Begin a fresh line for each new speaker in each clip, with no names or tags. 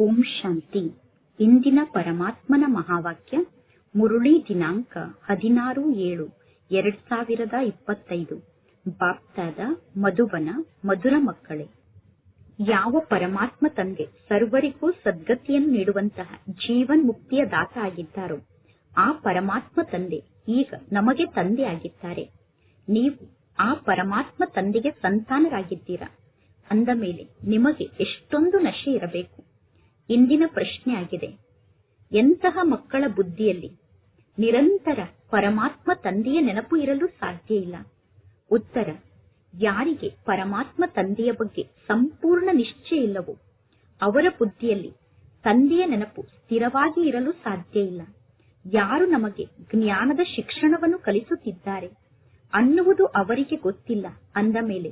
ಓಂ ಶಾಂತಿ. ಇಂದಿನ ಪರಮಾತ್ಮನ ಮಹಾವಾಕ್ಯ, ಮುರುಳಿ ದಿನಾಂಕ ಹದಿನಾರು ಏಳು, ಎರಡ್ ಸಾವಿರದ ಇಪ್ಪತ್ತೈದು. ಬಾಪ್ತಾದ ಮಧುಬನ ಮಧುರ ಮಕ್ಕಳೇ. ಯಾವ ಪರಮಾತ್ಮ ತಂದೆ ಸರ್ವರಿಗೂ ಸದ್ಗತಿಯನ್ನು ನೀಡುವಂತಹ ಜೀವನ್ ಮುಕ್ತಿಯ ದಾತ ಆಗಿದ್ದಾರೋ, ಆ ಪರಮಾತ್ಮ ತಂದೆ ಈಗ ನಮಗೆ ತಂದೆ ಆಗಿದ್ದಾರೆ. ನೀವು ಆ ಪರಮಾತ್ಮ ತಂದೆಗೆ ಸಂತಾನರಾಗಿದ್ದೀರಾ? ಅಂದ ಮೇಲೆ ನಿಮಗೆ ಎಷ್ಟೊಂದು ನಶೆ ಇರಬೇಕು. ಇಂದಿನ ಪ್ರಶ್ನೆ ಆಗಿದೆ. ಎಂತಹ ಮಕ್ಕಳ ಬುದ್ಧಿಯಲ್ಲಿ ನಿರಂತರ ಪರಮಾತ್ಮ ತಂದೆಯ ನೆನಪು ಇರಲು ಸಾಧ್ಯ ಇಲ್ಲ. ಉತ್ತರ, ಯಾರಿಗೆ ಪರಮಾತ್ಮ ತಂದೆಯ ಬಗ್ಗೆ ಸಂಪೂರ್ಣ ನಿಶ್ಚಯ ಇಲ್ಲವೋ, ಅವರ ಬುದ್ಧಿಯಲ್ಲಿ ತಂದೆಯ ನೆನಪು ಸ್ಥಿರವಾಗಿ ಇರಲು ಸಾಧ್ಯ ಇಲ್ಲ. ಯಾರು ನಮಗೆ ಜ್ಞಾನದ ಶಿಕ್ಷಣವನ್ನು ಕಲಿಸುತ್ತಿದ್ದಾರೆ ಅನ್ನುವುದು ಅವರಿಗೆ ಗೊತ್ತಿಲ್ಲ ಅಂದ ಮೇಲೆ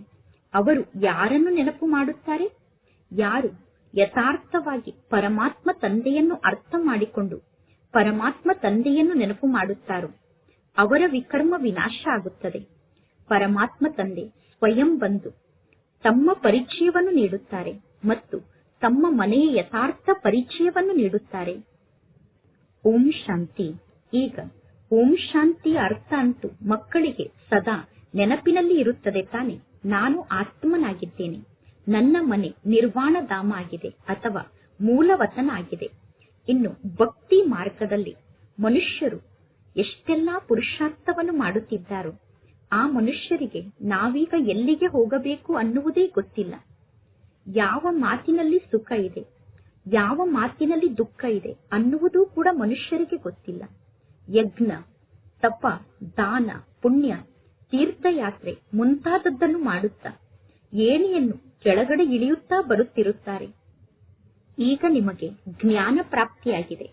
ಅವರು ಯಾರನ್ನು ನೆನಪು ಮಾಡುತ್ತಾರೆ? ಯಾರು ಯಥಾರ್ಥವಾಗಿ ಪರಮಾತ್ಮ ತಂದೆಯನ್ನು ಅರ್ಥ ಮಾಡಿಕೊಂಡು ಪರಮಾತ್ಮ ತಂದೆಯನ್ನು ನೆನಪು ಮಾಡುತ್ತಾರೋ, ಅವರ ವಿಕರ್ಮ ವಿನಾಶ ಆಗುತ್ತದೆ. ಪರಮಾತ್ಮ ತಂದೆ ಸ್ವಯಂ ಬಂದು ತಮ್ಮ ಪರಿಚಯವನ್ನು ನೀಡುತ್ತಾರೆ ಮತ್ತು ತಮ್ಮ ಮನೆಯ ಯಥಾರ್ಥ ಪರಿಚಯವನ್ನು ನೀಡುತ್ತಾರೆ. ಓಂ ಶಾಂತಿ. ಈಗ ಓಂ ಶಾಂತಿಯ ಅರ್ಥ ಅಂತೂ ಮಕ್ಕಳಿಗೆ ಸದಾ ನೆನಪಿನಲ್ಲಿ ಇರುತ್ತದೆ ತಾನೆ. ನಾನು ಆತ್ಮನಾಗಿದ್ದೇನೆ. ನನ್ನ ಮನೆ ನಿರ್ವಾಣ ಧಾಮ ಆಗಿದೆ ಅಥವಾ ಮೂಲವತನ ಆಗಿದೆ. ಇನ್ನು ಭಕ್ತಿ ಮಾರ್ಗದಲ್ಲಿ ಮನುಷ್ಯರು ಎಷ್ಟೆಲ್ಲಾ ಪುರುಷಾರ್ಥವನ್ನು ಮಾಡುತ್ತಿದ್ದಾರೋ, ಆ ಮನುಷ್ಯರಿಗೆ ನಾವೀಗ ಎಲ್ಲಿಗೆ ಹೋಗಬೇಕು ಅನ್ನುವುದೇ ಗೊತ್ತಿಲ್ಲ. ಯಾವ ಮಾತಿನಲ್ಲಿ ಸುಖ ಇದೆ, ಯಾವ ಮಾತಿನಲ್ಲಿ ದುಃಖ ಇದೆ ಅನ್ನುವುದೂ ಕೂಡ ಮನುಷ್ಯರಿಗೆ ಗೊತ್ತಿಲ್ಲ. ಯಜ್ಞ, ತಪ, ದಾನ, ಪುಣ್ಯ, ತೀರ್ಥಯಾತ್ರೆ ಮುಂತಾದದ್ದನ್ನು ಮಾಡುತ್ತಾ ಏಣಿಯನ್ನು ಕೆಳಗಡೆ ಇಳಿಯುತ್ತಾ ಬರುತ್ತಿರುತ್ತಾರೆ. ಈಗ ನಿಮಗೆ ಜ್ಞಾನ ಪ್ರಾಪ್ತಿಯಾಗಿದೆ.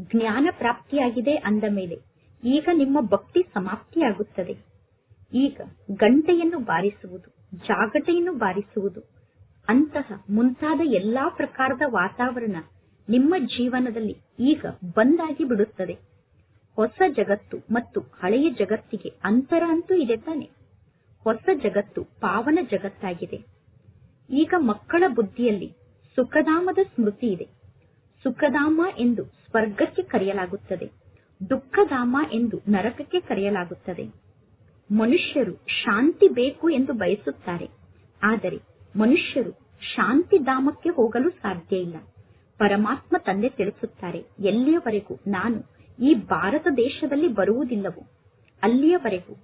ಜ್ಞಾನ ಪ್ರಾಪ್ತಿಯಾಗಿದೆ ಅಂದ ಮೇಲೆ ಈಗ ನಿಮ್ಮ ಭಕ್ತಿ ಸಮಾಪ್ತಿಯಾಗುತ್ತದೆ. ಈಗ ಗಂಟೆಯನ್ನು ಬಾರಿಸುವುದು, ಜಾಗಟೆಯನ್ನು ಬಾರಿಸುವುದು, ಅಂತಹ ಮುಂತಾದ ಎಲ್ಲಾ ಪ್ರಕಾರದ ವಾತಾವರಣ ನಿಮ್ಮ ಜೀವನದಲ್ಲಿ ಈಗ ಬಂದಾಗಿ ಬಿಡುತ್ತದೆ. ಹೊಸ ಜಗತ್ತು ಮತ್ತು ಹಳೆಯ ಜಗತ್ತಿಗೆ ಅಂತರ ಅಂತೂ ಇದೆ ತಾನೆ. ಹೊಸ ಜಗತ್ತು ಪಾವನ ಜಗತ್ತಾಗಿದೆ. ಈಗ ಮಕ್ಕಳ ಬುದ್ಧಿಯಲ್ಲಿ ಸುಖಧಾಮದ ಸ್ಮೃತಿ ಇದೆ. ಸುಖಧಾಮ ಎಂದು ಸ್ವರ್ಗಕ್ಕೆ ಕರೆಯಲಾಗುತ್ತದೆ. ದುಃಖಧಾಮ ಎಂದು ನರಕಕ್ಕೆ ಕರೆಯಲಾಗುತ್ತದೆ. ಮನುಷ್ಯರು ಶಾಂತಿ ಬೇಕು ಎಂದು ಬಯಸುತ್ತಾರೆ. ಆದರೆ ಮನುಷ್ಯರು ಶಾಂತಿ ಧಾಮಕ್ಕೆ ಹೋಗಲು ಸಾಧ್ಯ ಇಲ್ಲ. ಪರಮಾತ್ಮ ತಂದೆ ತಿಳಿಸುತ್ತಾರೆ, ಎಲ್ಲಿಯವರೆಗೂ ನಾನು ಈ ಭಾರತ ದೇಶದಲ್ಲಿ ಬರುವುದಿಲ್ಲವೋ, ಅಲ್ಲಿಯವರೆಗೂ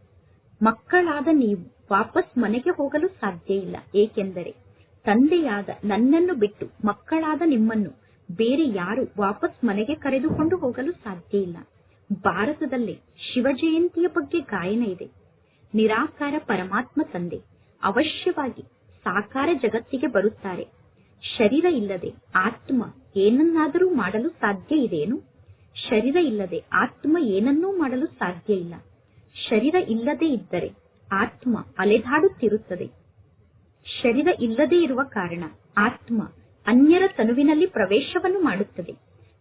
ಮಕ್ಕಳಾದ ನೀವು ವಾಪಸ್ ಮನೆಗೆ ಹೋಗಲು ಸಾಧ್ಯ ಇಲ್ಲ. ಏಕೆಂದರೆ ತಂದೆಯಾದ ನನ್ನನ್ನು ಬಿಟ್ಟು ಮಕ್ಕಳಾದ ನಿಮ್ಮನ್ನು ಬೇರೆ ಯಾರು ವಾಪಸ್ ಮನೆಗೆ ಕರೆದುಕೊಂಡು ಹೋಗಲು ಸಾಧ್ಯ ಇಲ್ಲ. ಭಾರತದಲ್ಲಿ ಶಿವಜಯಂತಿಯ ಬಗ್ಗೆ ಗಾಯನ ಇದೆ. ನಿರಾಕಾರ ಪರಮಾತ್ಮ ತಂದೆ ಅವಶ್ಯವಾಗಿ ಸಾಕಾರ ಜಗತ್ತಿಗೆ ಬರುತ್ತಾರೆ. ಶರೀರ ಇಲ್ಲದೆ ಆತ್ಮ ಏನನ್ನಾದರೂ ಮಾಡಲು ಸಾಧ್ಯ ಇದೆಯೇನು ಶರೀರ ಇಲ್ಲದೆ ಆತ್ಮ ಏನನ್ನೂ ಮಾಡಲು ಸಾಧ್ಯ ಇಲ್ಲ. ಶರೀರ ಇಲ್ಲದೆ ಇದ್ದರೆ ಆತ್ಮ ಅಲೆದಾಡುತ್ತಿರುತ್ತದೆ. ಶರೀರ ಇಲ್ಲದೇ ಇರುವ ಕಾರಣ ಆತ್ಮ ಅನ್ಯರ ತನುವಿನಲ್ಲಿ ಪ್ರವೇಶವನ್ನು ಮಾಡುತ್ತದೆ.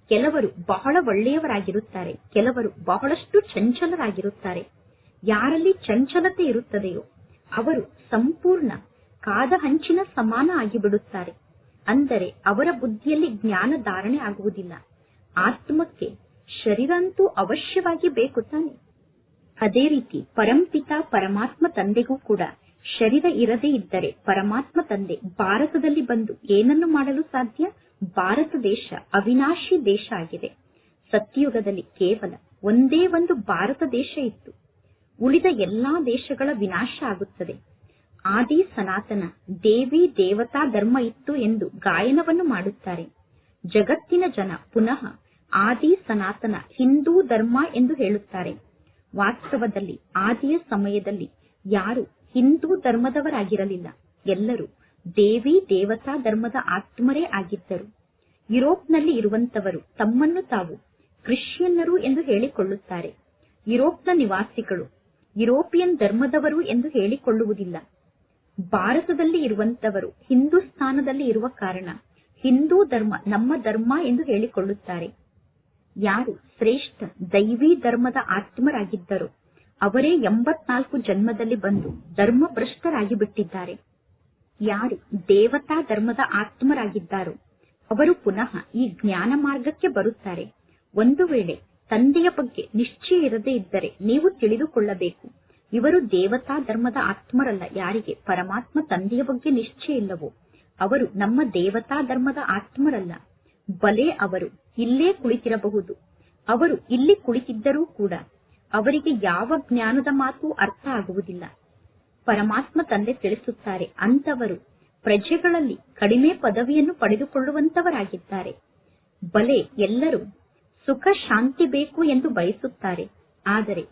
ಕೆಲವರು ಬಹಳ ಒಳ್ಳೆಯವರಾಗಿರುತ್ತಾರೆ, ಕೆಲವರು ಬಹಳಷ್ಟು ಚಂಚಲರಾಗಿರುತ್ತಾರೆ. ಯಾರಲ್ಲಿ ಚಂಚಲತೆ ಇರುತ್ತದೆಯೋ ಅವರು ಸಂಪೂರ್ಣ ಕಾದ ಹಂಚಿನ ಸಮಾನ ಆಗಿಬಿಡುತ್ತಾರೆ. ಅಂದರೆ ಅವರ ಬುದ್ಧಿಯಲ್ಲಿ ಜ್ಞಾನ ಧಾರಣೆ ಆಗುವುದಿಲ್ಲ. ಆತ್ಮಕ್ಕೆ ಶರೀರ ಅಂತೂ ಅವಶ್ಯವಾಗಿ ಬೇಕು ತಾನೆ. ಅದೇ ರೀತಿ ಪರಂಪಿತ ಪರಮಾತ್ಮ ತಂದೆಗೂ ಕೂಡ ಶರೀರ ಇರದೇ ಇದ್ದರೆ ಪರಮಾತ್ಮ ತಂದೆ ಭಾರತದಲ್ಲಿ ಬಂದು ಏನನ್ನು ಮಾಡಲು ಸಾಧ್ಯ? ಭಾರತ ದೇಶ ಅವಿನಾಶಿ ದೇಶ ಆಗಿದೆ. ಸತ್ಯಯುಗದಲ್ಲಿ ಕೇವಲ ಒಂದೇ ಒಂದು ಭಾರತ ದೇಶ ಇತ್ತು. ಉಳಿದ ಎಲ್ಲಾ ದೇಶಗಳ ವಿನಾಶ ಆಗುತ್ತದೆ. ಆದಿ ಸನಾತನ ದೇವಿ ದೇವತಾ ಧರ್ಮ ಇತ್ತು ಎಂದು ಗಾಯನವನ್ನು ಮಾಡುತ್ತಾರೆ. ಜಗತ್ತಿನ ಜನ ಪುನಃ ಆದಿ ಸನಾತನ ಹಿಂದೂ ಧರ್ಮ ಎಂದು ಹೇಳುತ್ತಾರೆ. ವಾಸ್ತವದಲ್ಲಿ ಆದಿಯ ಸಮಯದಲ್ಲಿ ಯಾರು ಹಿಂದೂ ಧರ್ಮದವರಾಗಿರಲಿಲ್ಲ. ಎಲ್ಲರೂ ದೇವಿ, ದೇವತಾ ಧರ್ಮದ ಆತ್ಮರೇ ಆಗಿದ್ದರು. ಯುರೋಪ್ನಲ್ಲಿ ಇರುವಂತವರು ತಮ್ಮನ್ನು ತಾವು ಕ್ರಿಶ್ಚಿಯನ್ನರು ಎಂದು ಹೇಳಿಕೊಳ್ಳುತ್ತಾರೆ. ಯುರೋಪ್ನ ನಿವಾಸಿಗಳು ಯುರೋಪಿಯನ್ ಧರ್ಮದವರು ಎಂದು ಹೇಳಿಕೊಳ್ಳುವುದಿಲ್ಲ. ಭಾರತದಲ್ಲಿ ಇರುವಂತವರು ಹಿಂದೂಸ್ಥಾನದಲ್ಲಿ ಇರುವ ಕಾರಣ ಹಿಂದೂ ಧರ್ಮ ನಮ್ಮ ಧರ್ಮ ಎಂದು ಹೇಳಿಕೊಳ್ಳುತ್ತಾರೆ. ಯಾರು ಶ್ರೇಷ್ಠ ದೈವಿ ಧರ್ಮದ ಆತ್ಮರಾಗಿದ್ದರೋ. ಅವರೇ ಎಂಬತ್ನಾಲ್ಕು ಜನ್ಮದಲ್ಲಿ ಬಂದು ಧರ್ಮ ಭ್ರಷ್ಟರಾಗಿ ಬಿಟ್ಟಿದ್ದಾರೆ. ಯಾರು ದೇವತಾ ಧರ್ಮದ ಆತ್ಮರಾಗಿದ್ದಾರೋ, ಅವರು ಪುನಃ ಈ ಜ್ಞಾನ ಮಾರ್ಗಕ್ಕೆ ಬರುತ್ತಾರೆ. ಒಂದು ವೇಳೆ ತಂದೆಯ ಬಗ್ಗೆ ನಿಶ್ಚಯ ಇರದೇ ಇದ್ದರೆ ನೀವು ತಿಳಿದುಕೊಳ್ಳಬೇಕು. ಇವರು ದೇವತಾ ಧರ್ಮದ ಆತ್ಮರಲ್ಲ, ಯಾರಿಗೆ ಪರಮಾತ್ಮ ತಂದೆಯ ಬಗ್ಗೆ ನಿಶ್ಚಯ ಇಲ್ಲವೋ, ಅವರು ನಮ್ಮ ದೇವತಾ ಧರ್ಮದ ಆತ್ಮರಲ್ಲ. ಬಲೆ ಅವರು ಇಲ್ಲೇ ಕುಳಿತಿರಬಹುದು. ಅವರು ಇಲ್ಲಿ ಕುಳಿತಿದ್ದರೂ ಕೂಡ ಅವರಿಗೆ ಯಾವ ಜ್ಞಾನದ ಮಾತು ಅರ್ಥ ಆಗುವುದಿಲ್ಲ. ಪರಮಾತ್ಮ ತಂದೆ ತಿಳಿಸುತ್ತಾರೆ ಅಂತವರು ಪ್ರಜೆಗಳಲ್ಲಿ ಕಡಿಮೆ ಪದವಿಯನ್ನು ಪಡೆದುಕೊಳ್ಳುವಂತವರಾಗಿದ್ದಾರೆ ಬಲೆ ಎಲ್ಲರೂ ಸುಖ, ಶಾಂತಿ ಬೇಕು ಎಂದು ಬಯಸುತ್ತಾರೆ. ಆದರೆ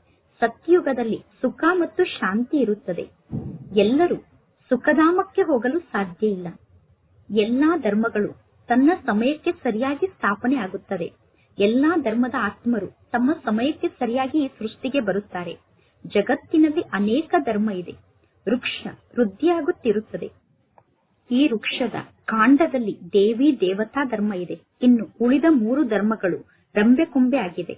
ಸತ್ಯುಗದಲ್ಲಿ ಸುಖ ಮತ್ತು ಶಾಂತಿ ಇರುತ್ತದೆ. ಎಲ್ಲರೂ ಸುಖಧಾಮಕ್ಕೆ ಹೋಗಲು ಸಾಧ್ಯ ಇಲ್ಲ. ಎಲ್ಲಾ ಧರ್ಮಗಳು ತನ್ನ ಸಮಯಕ್ಕೆ ಸರಿಯಾಗಿ ಸ್ಥಾಪನೆ ಆಗುತ್ತವೆ. ಎಲ್ಲಾ ಧರ್ಮದ ಆತ್ಮರು ತಮ್ಮ ಸಮಯಕ್ಕೆ ಸರಿಯಾಗಿ ಸೃಷ್ಟಿಗೆ ಬರುತ್ತಾರೆ. ಜಗತ್ತಿನಲ್ಲಿ ಅನೇಕ ಧರ್ಮ ಇದೆ. ವೃಕ್ಷ ವೃದ್ಧಿಯಾಗುತ್ತಿರುತ್ತದೆ. ಈ ವೃಕ್ಷದ ಕಾಂಡದಲ್ಲಿ ದೇವಿ ದೇವತಾ ಧರ್ಮ ಇದೆ. ಇನ್ನು ಉಳಿದ ಮೂರು ಧರ್ಮಗಳು ರಂಬೆ ಕೊಂಬೆ ಆಗಿದೆ.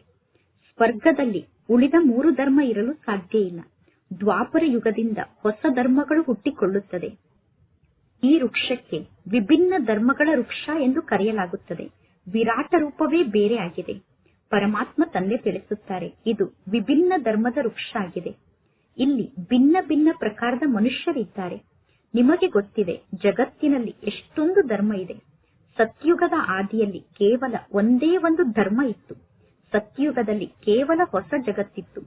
ಸ್ವರ್ಗದಲ್ಲಿ ಉಳಿದ ಮೂರು ಧರ್ಮ ಇರಲು ಸಾಧ್ಯ ಇಲ್ಲ. ದ್ವಾಪರ ಯುಗದಿಂದ ಹೊಸ ಧರ್ಮಗಳು ಹುಟ್ಟಿಕೊಳ್ಳುತ್ತದೆ. ಈ ವೃಕ್ಷಕ್ಕೆ ವಿಭಿನ್ನ ಧರ್ಮಗಳ ವೃಕ್ಷ ಎಂದು ಕರೆಯಲಾಗುತ್ತದೆ. ವಿರಾಟ ರೂಪವೇ ಬೇರೆ ಆಗಿದೆ. ಪರಮಾತ್ಮ ತಂದೆ ತಿಳಿಸುತ್ತಾರೆ, ಇದು ವಿಭಿನ್ನ ಧರ್ಮದ ವೃಕ್ಷ ಆಗಿದೆ. ಇಲ್ಲಿ ಭಿನ್ನ ಭಿನ್ನ ಪ್ರಕಾರದ ಮನುಷ್ಯರಿದ್ದಾರೆ. ನಿಮಗೆ ಗೊತ್ತಿದೆ, ಜಗತ್ತಿನಲ್ಲಿ ಎಷ್ಟೊಂದು ಧರ್ಮ ಇದೆ. ಸತ್ಯುಗದ ಆದಿಯಲ್ಲಿ ಕೇವಲ ಒಂದೇ ಒಂದು ಧರ್ಮ ಇತ್ತು. ಸತ್ಯುಗದಲ್ಲಿ ಕೇವಲ ಹೊಸ ಜಗತ್ತಿತ್ತು.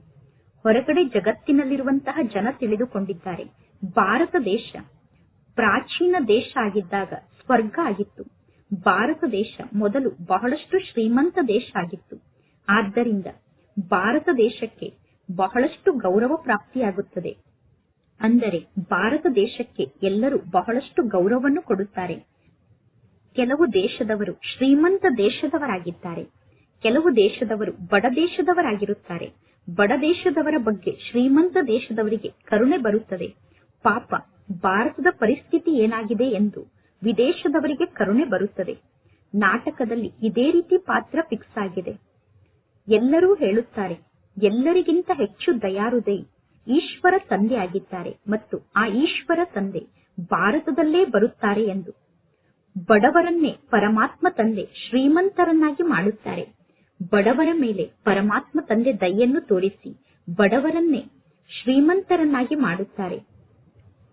ಹೊರಗಡೆ ಜಗತ್ತಿನಲ್ಲಿರುವಂತಹ ಜನ ತಿಳಿದುಕೊಂಡಿದ್ದಾರೆ. ಭಾರತ ದೇಶ, ಪ್ರಾಚೀನ ದೇಶ ಆಗಿದ್ದಾಗ ಸ್ವರ್ಗ ಆಗಿತ್ತು. ಭಾರತ ದೇಶ ಮೊದಲು ಬಹಳಷ್ಟು ಶ್ರೀಮಂತ ದೇಶ ಆಗಿತ್ತು. ಆದ್ದರಿಂದ ಭಾರತ ದೇಶಕ್ಕೆ ಬಹಳಷ್ಟು ಗೌರವ ಪ್ರಾಪ್ತಿಯಾಗುತ್ತದೆ. ಅಂದರೆ ಭಾರತ ದೇಶಕ್ಕೆ ಎಲ್ಲರೂ ಬಹಳಷ್ಟು ಗೌರವವನ್ನು ಕೊಡುತ್ತಾರೆ. ಕೆಲವು ದೇಶದವರು ಶ್ರೀಮಂತ ದೇಶದವರಾಗಿದ್ದಾರೆ. ಕೆಲವು ದೇಶದವರು ಬಡ ದೇಶದವರಾಗಿರುತ್ತಾರೆ. ಬಡ ದೇಶದವರ ಬಗ್ಗೆ ಶ್ರೀಮಂತ ದೇಶದವರಿಗೆ ಕರುಣೆ ಬರುತ್ತದೆ. ಪಾಪ, ಭಾರತದ ಪರಿಸ್ಥಿತಿ ಏನಾಗಿದೆ ಎಂದು ವಿದೇಶದವರಿಗೆ ಕರುಣೆ ಬರುತ್ತದೆ. ನಾಟಕದಲ್ಲಿ ಇದೇ ರೀತಿ ಪಾತ್ರ ಫಿಕ್ಸ್ ಆಗಿದೆ. ಎಲ್ಲರೂ ಹೇಳುತ್ತಾರೆ, ಎಲ್ಲರಿಗಿಂತ ಹೆಚ್ಚು ದಯಾರುದಯಿ ಈಶ್ವರ ತಂದೆ ಆಗಿದ್ದಾರೆ ಮತ್ತು ಆ ಈಶ್ವರ ತಂದೆ ಭಾರತದಲ್ಲೇ ಬರುತ್ತಾರೆ ಎಂದು. ಬಡವರನ್ನೇ ಪರಮಾತ್ಮ ತಂದೆ ಶ್ರೀಮಂತರನ್ನಾಗಿ ಮಾಡುತ್ತಾರೆ. ಬಡವರ ಮೇಲೆ ಪರಮಾತ್ಮ ತಂದೆ ದಯೆಯನ್ನು ತೋರಿಸಿ ಬಡವರನ್ನೇ ಶ್ರೀಮಂತರನ್ನಾಗಿ ಮಾಡುತ್ತಾರೆ.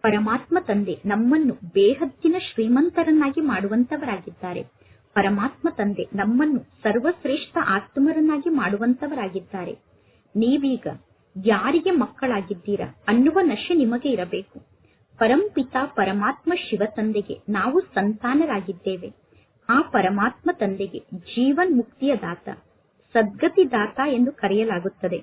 ಪರಮಾತ್ಮ ತಂದೆ ನಮ್ಮನ್ನು ಬೇಹದ್ದಿನ ಶ್ರೀಮಂತರನ್ನಾಗಿ ಮಾಡುವಂತವರಾಗಿದ್ದಾರೆ. ಪರಮಾತ್ಮ ತಂದೆ ನಮ್ಮನ್ನು ಸರ್ವಶ್ರೇಷ್ಠ ಆತ್ಮರನ್ನಾಗಿ ಮಾಡುವಂತವರಾಗಿದ್ದಾರೆ. ನೀವೀಗ ಯಾರಿಗೆ ಮಕ್ಕಳಾಗಿದ್ದೀರಾ ಅನ್ನುವ ನಶೆ ನಿಮಗೆ ಇರಬೇಕು. ಪರಂಪಿತ ಪರಮಾತ್ಮ ಶಿವ ತಂದೆಗೆ ನಾವು ಸಂತಾನರಾಗಿದ್ದೇವೆ. ಆ ಪರಮಾತ್ಮ ತಂದೆಗೆ ಜೀವನ್ ಮುಕ್ತಿಯ ದಾತ, ಸದ್ಗತಿ ದಾತ ಎಂದು ಕರೆಯಲಾಗುತ್ತದೆ.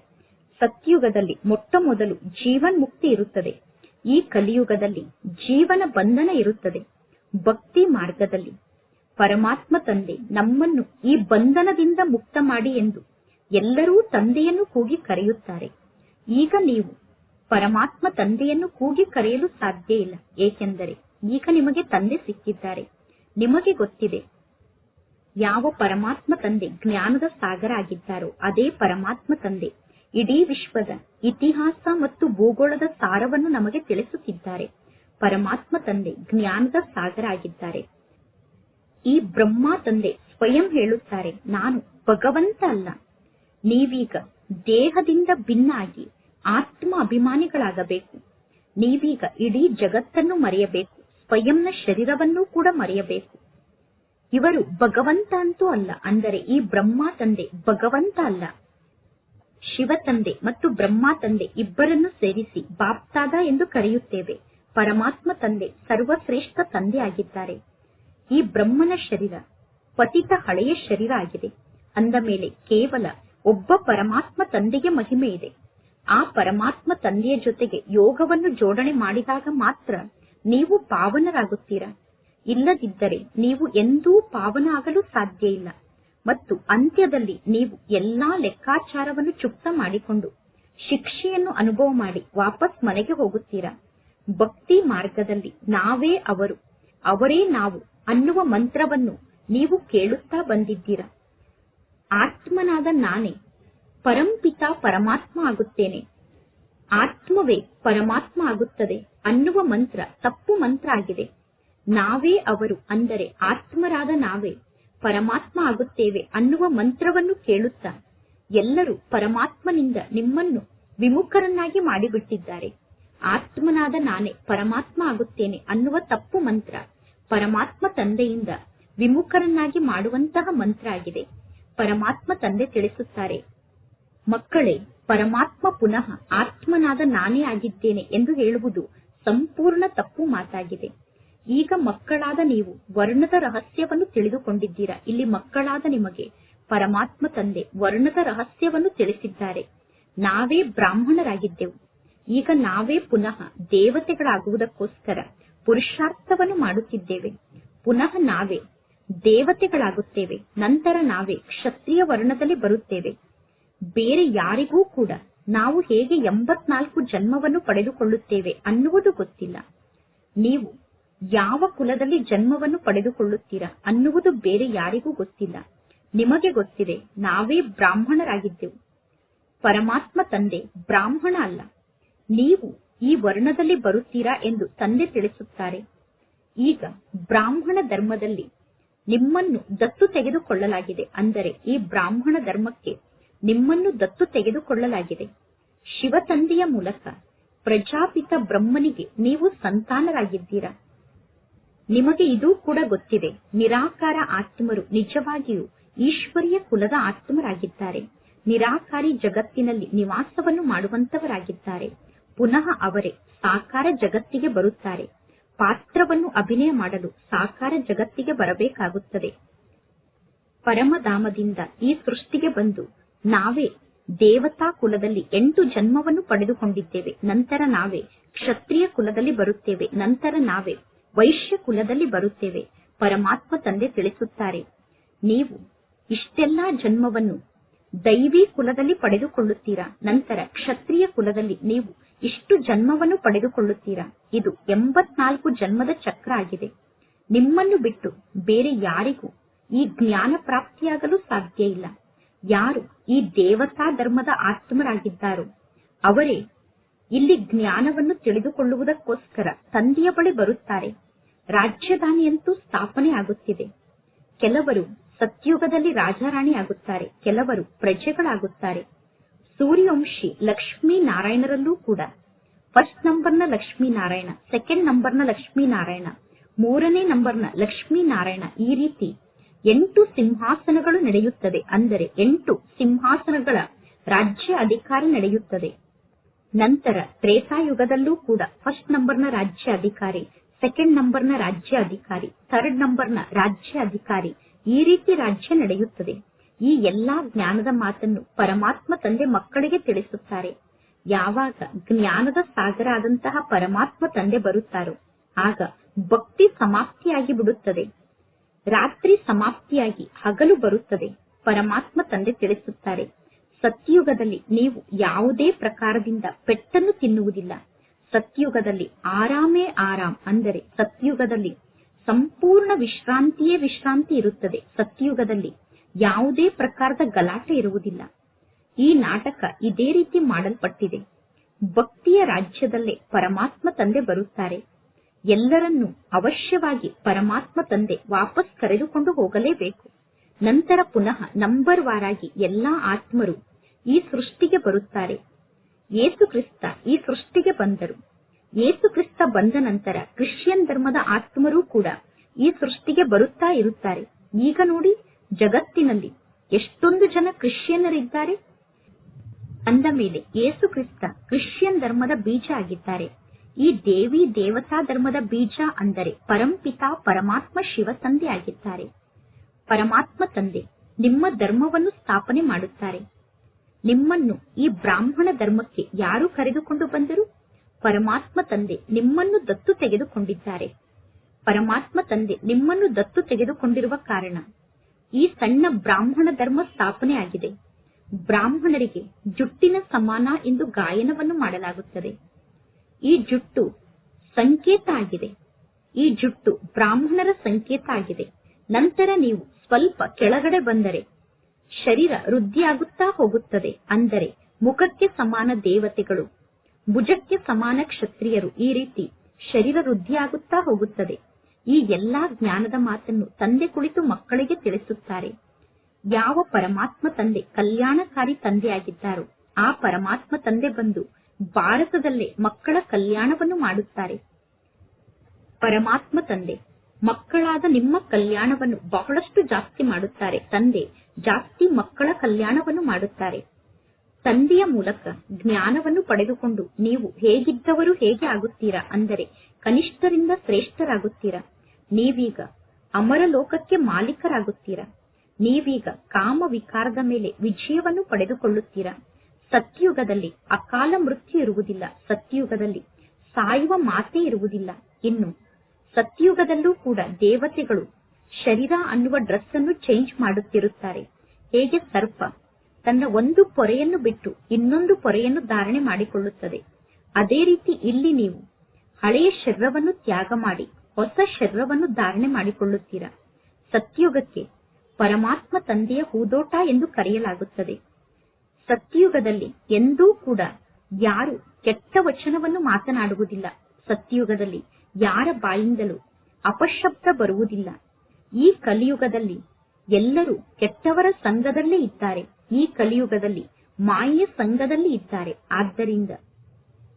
ಸತ್ಯುಗದಲ್ಲಿ ಮೊಟ್ಟ ಮೊದಲು ಜೀವನ್ ಮುಕ್ತಿ ಇರುತ್ತದೆ. ಈ ಕಲಿಯುಗದಲ್ಲಿ ಜೀವನ ಬಂಧನ ಇರುತ್ತದೆ. ಭಕ್ತಿ ಮಾರ್ಗದಲ್ಲಿ ಪರಮಾತ್ಮ ತಂದೆ ನಮ್ಮನ್ನು ಈ ಬಂಧನದಿಂದ ಮುಕ್ತ ಮಾಡಿ ಎಂದು ಎಲ್ಲರೂ ತಂದೆಯನ್ನು ಕೂಗಿ ಕರೆಯುತ್ತಾರೆ. ಈಗ ನೀವು ಪರಮಾತ್ಮ ತಂದೆಯನ್ನು ಕೂಗಿ ಕರೆಯಲು ಸಾಧ್ಯ ಇಲ್ಲ. ಏಕೆಂದರೆ ಈಗ ನಿಮಗೆ ತಂದೆ ಸಿಕ್ಕಿದ್ದಾರೆ. ನಿಮಗೆ ಗೊತ್ತಿದೆ ಯಾವ ಪರಮಾತ್ಮ ತಂದೆ ಜ್ಞಾನದ ಸಾಗರ ಆಗಿದ್ದಾರೋ, ಅದೇ ಪರಮಾತ್ಮ ತಂದೆ. ಇಡೀ ವಿಶ್ವದ ಇತಿಹಾಸ ಮತ್ತು ಭೂಗೋಳದ ಸಾರವನ್ನು ನಮಗೆ ತಿಳಿಸುತ್ತಿದ್ದಾರೆ. ಪರಮಾತ್ಮ ತಂದೆ ಜ್ಞಾನದ ಸಾಗರ ಆಗಿದ್ದಾರೆ. ಈ ಬ್ರಹ್ಮ ತಂದೆ ಸ್ವಯಂ ಹೇಳುತ್ತಾರೆ, ನಾನು ಭಗವಂತ ಅಲ್ಲ. ನೀವೀಗ ದೇಹದಿಂದ ಭಿನ್ನಾಗಿ ಆತ್ಮ ಅಭಿಮಾನಿಗಳಾಗಬೇಕು. ನೀವೀಗ ಇಡೀ ಜಗತ್ತನ್ನು ಮರೆಯಬೇಕು. ಸ್ವಯಂನ ಶರೀರವನ್ನೂ ಕೂಡ ಮರೆಯಬೇಕು. ಇವರು ಭಗವಂತ ಅಂತೂ ಅಲ್ಲ, ಅಂದರೆ ಈ ಬ್ರಹ್ಮ ತಂದೆ ಭಗವಂತ ಅಲ್ಲ. ಶಿವ ತಂದೆ ಮತ್ತು ಬ್ರಹ್ಮ ತಂದೆ ಇಬ್ಬರನ್ನು ಸೇರಿಸಿ ಬಾಪ್ತಾದ ಎಂದು ಕರೆಯುತ್ತೇವೆ. ಪರಮಾತ್ಮ ತಂದೆ ಸರ್ವಶ್ರೇಷ್ಠ ತಂದೆ ಆಗಿದ್ದಾರೆ. ಈ ಬ್ರಹ್ಮನ ಶರೀರ ಪತಿತ ಹಳೆಯ ಶರೀರ ಆಗಿದೆ. ಅಂದ ಮೇಲೆ ಕೇವಲ ಒಬ್ಬ ಪರಮಾತ್ಮ ತಂದೆಗೆ ಮಹಿಮೆ ಇದೆ. ಆ ಪರಮಾತ್ಮ ತಂದೆಯ ಜೊತೆಗೆ ಯೋಗವನ್ನು ಜೋಡಣೆ ಮಾಡಿದಾಗ ಮಾತ್ರ ನೀವು ಪಾವನರಾಗುತ್ತೀರಾ? ಇಲ್ಲದಿದ್ದರೆ ನೀವು ಎಂದೂ ಪಾವನ ಆಗಲು ಸಾಧ್ಯ ಇಲ್ಲ. ಮತ್ತು ಅಂತ್ಯದಲ್ಲಿ ನೀವು ಎಲ್ಲಾ ಲೆಕ್ಕಾಚಾರವನ್ನು ಚುಕ್ತ ಮಾಡಿಕೊಂಡು ಶಿಕ್ಷೆಯನ್ನು ಅನುಭವ ಮಾಡಿ ವಾಪಸ್ ಮನೆಗೆ ಹೋಗುತ್ತೀರಾ? ಭಕ್ತಿ ಮಾರ್ಗದಲ್ಲಿ ನಾವೇ ಅವರು, ಅವರೇ ನಾವು ಅನ್ನುವ ಮಂತ್ರವನ್ನು ನೀವು ಕೇಳುತ್ತಾ ಬಂದಿದ್ದೀರಾ? ಆತ್ಮನಾದ ನಾನೇ, ಪರಂಪಿತ ಪರಮಾತ್ಮ ಆಗುತ್ತೇನೆ. ಆತ್ಮವೇ ಪರಮಾತ್ಮ ಆಗುತ್ತದೆ ಅನ್ನುವ ಮಂತ್ರ ತಪ್ಪು ಮಂತ್ರ ಆಗಿದೆ. ನಾವೇ ಅವರು ಅಂದರೆ ಆತ್ಮರಾದ ನಾವೇ ಪರಮಾತ್ಮ ಆಗುತ್ತೇವೆ ಅನ್ನುವ ಮಂತ್ರವನ್ನು ಕೇಳುತ್ತಾ ಎಲ್ಲರೂ ಪರಮಾತ್ಮನಿಂದ ನಿಮ್ಮನ್ನು ವಿಮುಖರನ್ನಾಗಿ ಮಾಡಿಬಿಟ್ಟಿದ್ದಾರೆ. ಆತ್ಮನಾದ ನಾನೇ ಪರಮಾತ್ಮ ಆಗುತ್ತೇನೆ ಅನ್ನುವ ತಪ್ಪು ಮಂತ್ರ ಪರಮಾತ್ಮ ತಂದೆಯಿಂದ ವಿಮುಖರನ್ನಾಗಿ ಮಾಡುವಂತಹ ಮಂತ್ರ ಆಗಿದೆ. ಪರಮಾತ್ಮ ತಂದೆ ತಿಳಿಸುತ್ತಾರೆ, ಮಕ್ಕಳೇ, ಪರಮಾತ್ಮ ಪುನಃ ಆತ್ಮನಾದ ನಾನೇ ಆಗಿದ್ದೇನೆ ಎಂದು ಹೇಳುವುದು ಸಂಪೂರ್ಣ ತಪ್ಪು ಮಾತಾಗಿದೆ. ಈಗ ಮಕ್ಕಳಾದ ನೀವು ವರ್ಣದ ರಹಸ್ಯವನ್ನು ತಿಳಿದುಕೊಂಡಿದ್ದೀರಾ? ಇಲ್ಲಿ ಮಕ್ಕಳಾದ ನಿಮಗೆ ಪರಮಾತ್ಮ ತಂದೆ ವರ್ಣದ ರಹಸ್ಯವನ್ನು ತಿಳಿಸಿದ್ದಾರೆ. ನಾವೇ ಬ್ರಾಹ್ಮಣರಾಗಿದ್ದೆವು. ಈಗ ನಾವೇ ಪುನಃ ದೇವತೆಗಳಾಗುವುದಕ್ಕೋಸ್ಕರ ಪುರುಷಾರ್ಥವನ್ನು ಮಾಡುತ್ತಿದ್ದೇವೆ. ಪುನಃ ನಾವೇ ದೇವತೆಗಳಾಗುತ್ತೇವೆ. ನಂತರ ನಾವೇ ಕ್ಷತ್ರಿಯ ವರ್ಣದಲ್ಲಿ ಬರುತ್ತೇವೆ. ಬೇರೆ ಯಾರಿಗೂ ಕೂಡ ನಾವು ಹೇಗೆ ಎಂಬತ್ನಾಲ್ಕು ಜನ್ಮವನ್ನು ಪಡೆದುಕೊಳ್ಳುತ್ತೇವೆ ಅನ್ನುವುದು ಗೊತ್ತಿಲ್ಲ. ನೀವು ಯಾವ ಕುಲದಲ್ಲಿ ಜನ್ಮವನ್ನು ಪಡೆದುಕೊಳ್ಳುತ್ತೀರಾ ಅನ್ನುವುದು ಬೇರೆ ಯಾರಿಗೂ ಗೊತ್ತಿಲ್ಲ. ನಿಮಗೆ ಗೊತ್ತಿದೆ, ನಾವೇ ಬ್ರಾಹ್ಮಣರಾಗಿದ್ದೆವು. ಪರಮಾತ್ಮ ತಂದೆ, ಬ್ರಾಹ್ಮಣ ಅಲ್ಲ. ನೀವು ಈ ವರ್ಣದಲ್ಲಿ ಬರುತ್ತೀರಾ ಎಂದು ತಂದೆ ತಿಳಿಸುತ್ತಾರೆ. ಈಗ ಬ್ರಾಹ್ಮಣ ಧರ್ಮದಲ್ಲಿ ನಿಮ್ಮನ್ನು ದತ್ತು ತೆಗೆದುಕೊಳ್ಳಲಾಗಿದೆ ಅಂದರೆ ಈ ಬ್ರಾಹ್ಮಣ ಧರ್ಮಕ್ಕೆ ನಿಮ್ಮನ್ನು ದತ್ತು ತೆಗೆದುಕೊಳ್ಳಲಾಗಿದೆ. ಶಿವ ತಂದೆಯ ಮೂಲಕ ಪ್ರಜಾಪಿತ ಬ್ರಹ್ಮನಿಗೆ ನೀವು ಸಂತಾನರಾಗಿದ್ದೀರಾ? ನಿಮಗೆ ಇದು ಕೂಡ ಗೊತ್ತಿದೆ. ನಿರಾಕಾರ ಆತ್ಮರು ನಿಜವಾಗಿಯೂ ಈಶ್ವರಿಯ ಕುಲದ ಆತ್ಮರಾಗಿದ್ದಾರೆ. ನಿರಾಕಾರಿ ಜಗತ್ತಿನಲ್ಲಿ ನಿವಾಸವನ್ನು ಮಾಡುವಂತವರಾಗಿದ್ದಾರೆ ಪುನಃ ಅವರೇ ಸಾಕಾರ ಜಗತ್ತಿಗೆ ಬರುತ್ತಾರೆ. ಪಾತ್ರವನ್ನು ಅಭಿನಯ ಮಾಡಲು ಸಾಕಾರ ಜಗತ್ತಿಗೆ ಬರಬೇಕಾಗುತ್ತದೆ. ಪರಮಧಾಮದಿಂದ ಈ ಸೃಷ್ಟಿಗೆ ಬಂದು ನಾವೇ ದೇವತಾ ಕುಲದಲ್ಲಿ ಎಂಟು ಜನ್ಮವನ್ನು ಪಡೆದುಕೊಂಡಿದ್ದೇವೆ. ನಂತರ ನಾವೇ ಕ್ಷತ್ರಿಯ ಕುಲದಲ್ಲಿ ಬರುತ್ತೇವೆ. ನಂತರ ನಾವೇ ವೈಶ್ಯ ಕುಲದಲ್ಲಿ ಬರುತ್ತೇವೆ. ಪರಮಾತ್ಮ ತಂದೆ ತಿಳಿಸುತ್ತಾರೆ. ನೀವು ಇಷ್ಟೆಲ್ಲಾ ಜನ್ಮವನ್ನು ದೈವಿ ಕುಲದಲ್ಲಿ ಪಡೆದುಕೊಳ್ಳುತ್ತೀರಾ? ನಂತರ ಕ್ಷತ್ರಿಯ ಕುಲದಲ್ಲಿ ನೀವು ಇಷ್ಟು ಜನ್ಮವನ್ನು ಪಡೆದುಕೊಳ್ಳುತ್ತೀರಾ? ಇದು ಎಂಬತ್ನಾಲ್ಕು ಜನ್ಮದ ಚಕ್ರ ಆಗಿದೆ. ನಿಮ್ಮನ್ನು ಬಿಟ್ಟು ಬೇರೆ ಯಾರಿಗೂ ಈ ಜ್ಞಾನ ಪ್ರಾಪ್ತಿಯಾಗಲು ಸಾಧ್ಯ ಇಲ್ಲ. ಯಾರು ಈ ದೇವತಾ ಧರ್ಮದ ಆತ್ಮರಾಗಿದ್ದಾರೋ, ಅವರೇ ಇಲ್ಲಿ ಜ್ಞಾನವನ್ನು ತಿಳಿದುಕೊಳ್ಳುವುದಕ್ಕೋಸ್ಕರ ತಂದೆಯ ಬಳಿ ಬರುತ್ತಾರೆ. ರಾಜ್ಯಧಾನಿಯಂತೂ ಸ್ಥಾಪನೆ ಆಗುತ್ತಿದೆ. ಕೆಲವರು ಸತ್ಯುಗದಲ್ಲಿ ರಾಜಾರಾಣಿ ಆಗುತ್ತಾರೆ ಕೆಲವರು ಪ್ರಜೆಗಳಾಗುತ್ತಾರೆ. ಸೂರ್ಯವಂಶಿ ಲಕ್ಷ್ಮೀ ನಾರಾಯಣರಲ್ಲೂ ಕೂಡ. ಫಸ್ಟ್ ನಂಬರ್ನ ಲಕ್ಷ್ಮೀ ನಾರಾಯಣ ಸೆಕೆಂಡ್ ನಂಬರ್ನ ಲಕ್ಷ್ಮೀ ನಾರಾಯಣ, ಮೂರನೇ ನಂಬರ್ನ ಲಕ್ಷ್ಮೀ ನಾರಾಯಣ ಈ ರೀತಿ ಎಂಟು ಸಿಂಹಾಸನಗಳು ನಡೆಯುತ್ತದೆ. ಅಂದರೆ ಎಂಟು ಸಿಂಹಾಸನಗಳ ರಾಜ್ಯ ಅಧಿಕಾರ ನಡೆಯುತ್ತದೆ. ನಂತರ ತ್ರೇತಾಯುಗದಲ್ಲೂ ಕೂಡ ಫಸ್ಟ್ ನಂಬರ್ನ ರಾಜ್ಯ ಅಧಿಕಾರಿ ಸೆಕೆಂಡ್ ನಂಬರ್ನ ರಾಜ್ಯ ಅಧಿಕಾರಿ ಥರ್ಡ್ ನಂಬರ್ನ ರಾಜ್ಯ ಅಧಿಕಾರಿ ಈ ರೀತಿ ರಾಜ್ಯ ನಡೆಯುತ್ತದೆ. ಈ ಎಲ್ಲಾ ಜ್ಞಾನದ ಮಾತನ್ನು ಪರಮಾತ್ಮ ತಂದೆ ಮಕ್ಕಳಿಗೆ ತಿಳಿಸುತ್ತಾರೆ. ಯಾವಾಗ ಜ್ಞಾನದ ಸಾಗರ ಆದಂತಹ ಪರಮಾತ್ಮ ತಂದೆ ಬರುತ್ತಾರೋ, ಆಗ ಭಕ್ತಿ ಸಮಾಪ್ತಿಯಾಗಿ ಬಿಡುತ್ತದೆ. ರಾತ್ರಿ ಸಮಾಪ್ತಿಯಾಗಿ ಹಗಲು ಬರುತ್ತದೆ, ಪರಮಾತ್ಮ ತಂದೆ ತಿಳಿಸುತ್ತಾರೆ. ಸತ್ಯುಗದಲ್ಲಿ ನೀವು ಯಾವುದೇ ಪ್ರಕಾರದಿಂದ ಪೆಟ್ಟನ್ನು ತಿನ್ನುವುದಿಲ್ಲ. ಸತ್ಯುಗದಲ್ಲಿ ಆರಾಮೇ ಆರಾಮ್ ಅಂದರೆ ಸತ್ಯುಗದಲ್ಲಿ ಸಂಪೂರ್ಣ ವಿಶ್ರಾಂತಿಯೇ ವಿಶ್ರಾಂತಿ ಇರುತ್ತದೆ. ಸತ್ಯುಗದಲ್ಲಿ ಯಾವುದೇ ಪ್ರಕಾರದ ಗಲಾಟೆ ಇರುವುದಿಲ್ಲ. ಈ ನಾಟಕ ಇದೇ ರೀತಿ ಮಾಡಲ್ಪಟ್ಟಿದೆ. ಭಕ್ತಿಯ ರಾಜ್ಯದಲ್ಲೇ ಪರಮಾತ್ಮ ತಂದೆ ಬರುತ್ತಾರೆ. ಎಲ್ಲರನ್ನೂ ಅವಶ್ಯವಾಗಿ ಪರಮಾತ್ಮ ತಂದೆ ವಾಪಸ್ ಕರೆದುಕೊಂಡು ಹೋಗಲೇಬೇಕು. ನಂತರ ಪುನಃ ನಂಬರ್ ವಾರಾಗಿ ಎಲ್ಲಾ ಆತ್ಮರು ಈ ಸೃಷ್ಟಿಗೆ ಬರುತ್ತಾರೆ. ಯೇಸು ಕ್ರಿಸ್ತ ಈ ಸೃಷ್ಟಿಗೆ ಬಂದರು. ಏಸು ಕ್ರಿಸ್ತ ಬಂದ ನಂತರ ಕ್ರಿಶ್ಚಿಯನ್ ಧರ್ಮದ ಆತ್ಮರೂ ಕೂಡ ಈ ಸೃಷ್ಟಿಗೆ ಬರುತ್ತಾ ಇರುತ್ತಾರೆ. ಈಗ ನೋಡಿ ಜಗತ್ತಿನಲ್ಲಿ ಎಷ್ಟೊಂದು ಜನ ಕ್ರಿಶ್ಚಿಯನ್ನರಿದ್ದಾರೆ ಅಂದ ಮೇಲೆ ಏಸು ಕ್ರಿಸ್ತ ಕ್ರಿಶ್ಚಿಯನ್ ಧರ್ಮದ ಬೀಜ ಆಗಿದ್ದಾರೆ. ಈ ದೇವಿ ದೇವತಾ ಧರ್ಮದ ಬೀಜ ಅಂದರೆ ಪರಂಪಿತ ಪರಮಾತ್ಮ ಶಿವ ತಂದೆ ಆಗಿದ್ದಾರೆ. ಪರಮಾತ್ಮ ತಂದೆ ನಿಮ್ಮ ಧರ್ಮವನ್ನು ಸ್ಥಾಪನೆ ಮಾಡುತ್ತಾರೆ. ನಿಮ್ಮನ್ನು ಈ ಬ್ರಾಹ್ಮಣ ಧರ್ಮಕ್ಕೆ ಯಾರು ಕರೆದುಕೊಂಡು ಬಂದರು? ಪರಮಾತ್ಮ ತಂದೆ ನಿಮ್ಮನ್ನು ದತ್ತು ತೆಗೆದುಕೊಂಡಿದ್ದಾರೆ. ಪರಮಾತ್ಮ ತಂದೆ ನಿಮ್ಮನ್ನು ದತ್ತು ತೆಗೆದುಕೊಂಡಿರುವ ಕಾರಣ ಈ ಸಣ್ಣ ಬ್ರಾಹ್ಮಣ ಧರ್ಮ ಸ್ಥಾಪನೆ ಆಗಿದೆ. ಬ್ರಾಹ್ಮಣರಿಗೆ ಜುಟ್ಟಿನ ಸಮಾನ ಎಂದು ಗಾಯನವನ್ನು ಮಾಡಲಾಗುತ್ತದೆ. ಈ ಜುಟ್ಟು ಸಂಕೇತ ಆಗಿದೆ. ಈ ಜುಟ್ಟು ಬ್ರಾಹ್ಮಣರ ಸಂಕೇತ ಆಗಿದೆ. ನಂತರ ನೀವು ಸ್ವಲ್ಪ ಕೆಳಗಡೆ ಬಂದರೆ ಶರೀರ ವೃದ್ಧಿಯಾಗುತ್ತಾ ಹೋಗುತ್ತದೆ. ಅಂದರೆ ಮುಖಕ್ಕೆ ಸಮಾನ ದೇವತೆಗಳು, ಭುಜಕ್ಕೆ ಸಮಾನ ಕ್ಷತ್ರಿಯರು ಈ ರೀತಿ ಶರೀರ ವೃದ್ಧಿಯಾಗುತ್ತಾ ಹೋಗುತ್ತದೆ. ಈ ಎಲ್ಲಾ ಜ್ಞಾನದ ಮಾತನ್ನು ತಂದೆ ಕುಳಿತು ಮಕ್ಕಳಿಗೆ ತಿಳಿಸುತ್ತಾರೆ. ಯಾವ ಪರಮಾತ್ಮ ತಂದೆ ಕಲ್ಯಾಣಕಾರಿ ತಂದೆಯಾಗಿದ್ದಾರೋ, ಆ ಪರಮಾತ್ಮ ತಂದೆ ಬಂದು ಭಾರತದಲ್ಲೇ ಮಕ್ಕಳ ಕಲ್ಯಾಣವನ್ನು ಮಾಡುತ್ತಾರೆ. ಪರಮಾತ್ಮ ತಂದೆ ಮಕ್ಕಳಾದ ನಿಮ್ಮ ಕಲ್ಯಾಣವನ್ನು ಬಹಳಷ್ಟು ಜಾಸ್ತಿ ಮಾಡುತ್ತಾರೆ. ತಂದೆ, ಜಾಸ್ತಿ ಮಕ್ಕಳ ಕಲ್ಯಾಣವನ್ನು ಮಾಡುತ್ತಾರೆ. ತಂದೆಯ ಮೂಲಕ ಜ್ಞಾನವನ್ನು ಪಡೆದುಕೊಂಡು ನೀವು ಹೇಗಿದ್ದವರು ಹೇಗೆ ಆಗುತ್ತೀರಾ? ಅಂದರೆ ಕನಿಷ್ಠರಿಂದ ಶ್ರೇಷ್ಠರಾಗುತ್ತೀರಾ? ನೀವೀಗ ಅಮರ ಲೋಕಕ್ಕೆ ಮಾಲೀಕರಾಗುತ್ತೀರಾ? ನೀವೀಗ ಕಾಮ ವಿಕಾರದ ಮೇಲೆ ವಿಜಯವನ್ನು ಪಡೆದುಕೊಳ್ಳುತ್ತೀರಾ? ಸತ್ಯುಗದಲ್ಲಿ ಅಕಾಲ ಮೃತ್ಯು ಇರುವುದಿಲ್ಲ. ಸತ್ಯುಗದಲ್ಲಿ ಸಾಯುವ ಮಾತೇ ಇರುವುದಿಲ್ಲ. ಇನ್ನು ಸತ್ಯುಗದಲ್ಲೂ ಕೂಡ ದೇವತೆಗಳು ಶರೀರ ಅನ್ನುವ ಡ್ರೆಸ್ ಅನ್ನು ಚೇಂಜ್ ಮಾಡುತ್ತಿರುತ್ತಾರೆ. ಹೇಗೆ ಸರ್ಪ ತನ್ನ ಒಂದು ಪೊರೆಯನ್ನು ಬಿಟ್ಟು ಇನ್ನೊಂದು ಪೊರೆಯನ್ನು ಧಾರಣೆ ಮಾಡಿಕೊಳ್ಳುತ್ತದೆ. ಅದೇ ರೀತಿ ಇಲ್ಲಿ ನೀವು ಹಳೆಯ ಶರೀರವನ್ನು ತ್ಯಾಗ ಮಾಡಿ ಹೊಸ ಶರೀರವನ್ನು ಧಾರಣೆ ಮಾಡಿಕೊಳ್ಳುತ್ತೀರಾ? ಸತ್ಯುಗಕ್ಕೆ ಪರಮಾತ್ಮ ತಂದೆಯ ಹೂದೋಟ ಎಂದು ಕರೆಯಲಾಗುತ್ತದೆ. ಸತ್ಯುಗದಲ್ಲಿ ಎಂದೂ ಕೂಡ ಯಾರು ಕೆಟ್ಟ ವಚನವನ್ನು ಮಾತನಾಡುವುದಿಲ್ಲ. ಸತ್ಯುಗದಲ್ಲಿ ಯಾರ ಬಾಯಿಂದಲೂ ಅಪಶಬ್ದ ಬರುವುದಿಲ್ಲ. ಈ ಕಲಿಯುಗದಲ್ಲಿ ಎಲ್ಲರೂ ಕೆಟ್ಟವರ ಸಂಘದಲ್ಲೇ ಇದ್ದಾರೆ. ಈ ಕಲಿಯುಗದಲ್ಲಿ ಮಾಯೆಯ ಸಂಘದಲ್ಲಿ ಇದ್ದಾರೆ. ಆದ್ದರಿಂದ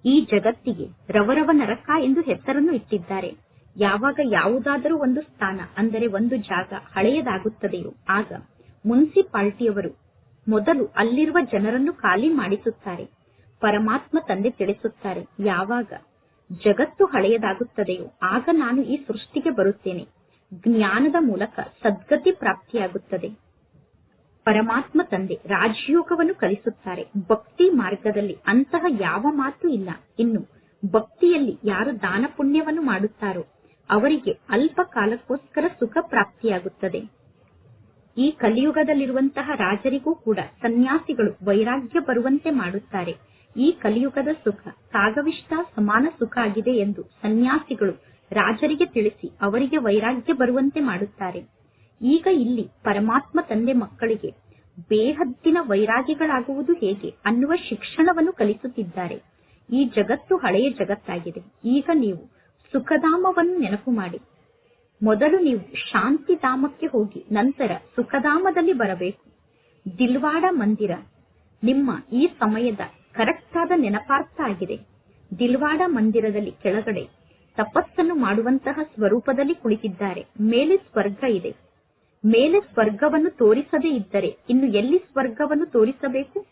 ಈ ಜಗತ್ತಿಗೆ ರವರವ ನರಕ ಎಂದು ಹೆಸರನ್ನು ಇಟ್ಟಿದ್ದಾರೆ. ಯಾವಾಗ ಯಾವುದಾದರೂ ಒಂದು ಸ್ಥಾನ, ಅಂದರೆ ಒಂದು ಜಾಗ ಹಳೆಯದಾಗುತ್ತದೆಯೋ, ಆಗ ಮುನ್ಸಿಪಾಲ್ಟಿಯವರು ಮೊದಲು ಅಲ್ಲಿರುವ ಜನರನ್ನು ಖಾಲಿ ಮಾಡಿಸುತ್ತಾರೆ. ಪರಮಾತ್ಮ ತಂದೆ ತಿಳಿಸುತ್ತಾರೆ, ಯಾವಾಗ ಜಗತ್ತು ಹಳೆಯದಾಗುತ್ತದೆಯೋ, ಆಗ ನಾನು ಈ ಸೃಷ್ಟಿಗೆ ಬರುತ್ತೇನೆ. ಜ್ಞಾನದ ಮೂಲಕ ಸದ್ಗತಿ ಪ್ರಾಪ್ತಿಯಾಗುತ್ತದೆ. ಪರಮಾತ್ಮ ತಂದೆ ರಾಜಯೋಗವನ್ನು ಕಲಿಸುತ್ತಾರೆ. ಭಕ್ತಿ ಮಾರ್ಗದಲ್ಲಿ ಅಂತಹ ಯಾವ ಮಾತು ಇಲ್ಲ. ಇನ್ನು ಭಕ್ತಿಯಲ್ಲಿ ಯಾರು ದಾನ ಪುಣ್ಯವನ್ನು ಮಾಡುತ್ತಾರೋ, ಅವರಿಗೆ ಅಲ್ಪ ಕಾಲಕ್ಕೋಸ್ಕರ ಸುಖ ಪ್ರಾಪ್ತಿಯಾಗುತ್ತದೆ. ಈ ಕಲಿಯುಗದಲ್ಲಿರುವಂತಹ ರಾಜರಿಗೂ ಕೂಡ ಸನ್ಯಾಸಿಗಳು ವೈರಾಗ್ಯ ಬರುವಂತೆ ಮಾಡುತ್ತಾರೆ. ಈ ಕಲಿಯುಗದ ಸುಖ ಸಾಗವಿಷ್ಟ ಸಮಾನ ಸುಖ ಆಗಿದೆ ಎಂದು ಸನ್ಯಾಸಿಗಳು ರಾಜರಿಗೆ ತಿಳಿಸಿ ಅವರಿಗೆ ವೈರಾಗ್ಯ ಬರುವಂತೆ ಮಾಡುತ್ತಾರೆ. ಈಗ ಇಲ್ಲಿ ಪರಮಾತ್ಮ ತಂದೆ ಮಕ್ಕಳಿಗೆ ಬೇಹದ್ದಿನ ವೈರಾಗಿಗಳಾಗುವುದು ಹೇಗೆ ಅನ್ನುವ ಶಿಕ್ಷಣವನ್ನು ಕಲಿಸುತ್ತಿದ್ದಾರೆ. ಈ ಜಗತ್ತು ಹಳೆಯ ಜಗತ್ತಾಗಿದೆ. ಈಗ ನೀವು ಸುಖಧಾಮವನ್ನು ನೆನಪು ಮಾಡಿ. ಮೊದಲು ನೀವು ಶಾಂತಿಧಾಮಕ್ಕೆ ಹೋಗಿ ನಂತರ ಸುಖಧಾಮದಲ್ಲಿ ಬರಬೇಕು. ದಿಲ್ವಾಡ ಮಂದಿರ ನಿಮ್ಮ ಈ ಸಮಯದ ಕರೆಕ್ಟ್ ಆದ ನೆನಪಾರ್ಥ ಆಗಿದೆ ದಿಲ್ವಾಡ ಮಂದಿರದಲ್ಲಿ ಕೆಳಗಡೆ ತಪಸ್ಸನ್ನು ಮಾಡುವಂತಹ ಸ್ವರೂಪದಲ್ಲಿ ಕುಳಿತಿದ್ದಾರೆ. ಮೇಲೆ ಸ್ವರ್ಗ ಇದೆ. ಮೇಲೆ ಸ್ವರ್ಗವನ್ನು ತೋರಿಸದೇ ಇದ್ದರೆ, ಇನ್ನು ಎಲ್ಲಿ ಸ್ವರ್ಗವನ್ನು ತೋರಿಸಬೇಕು?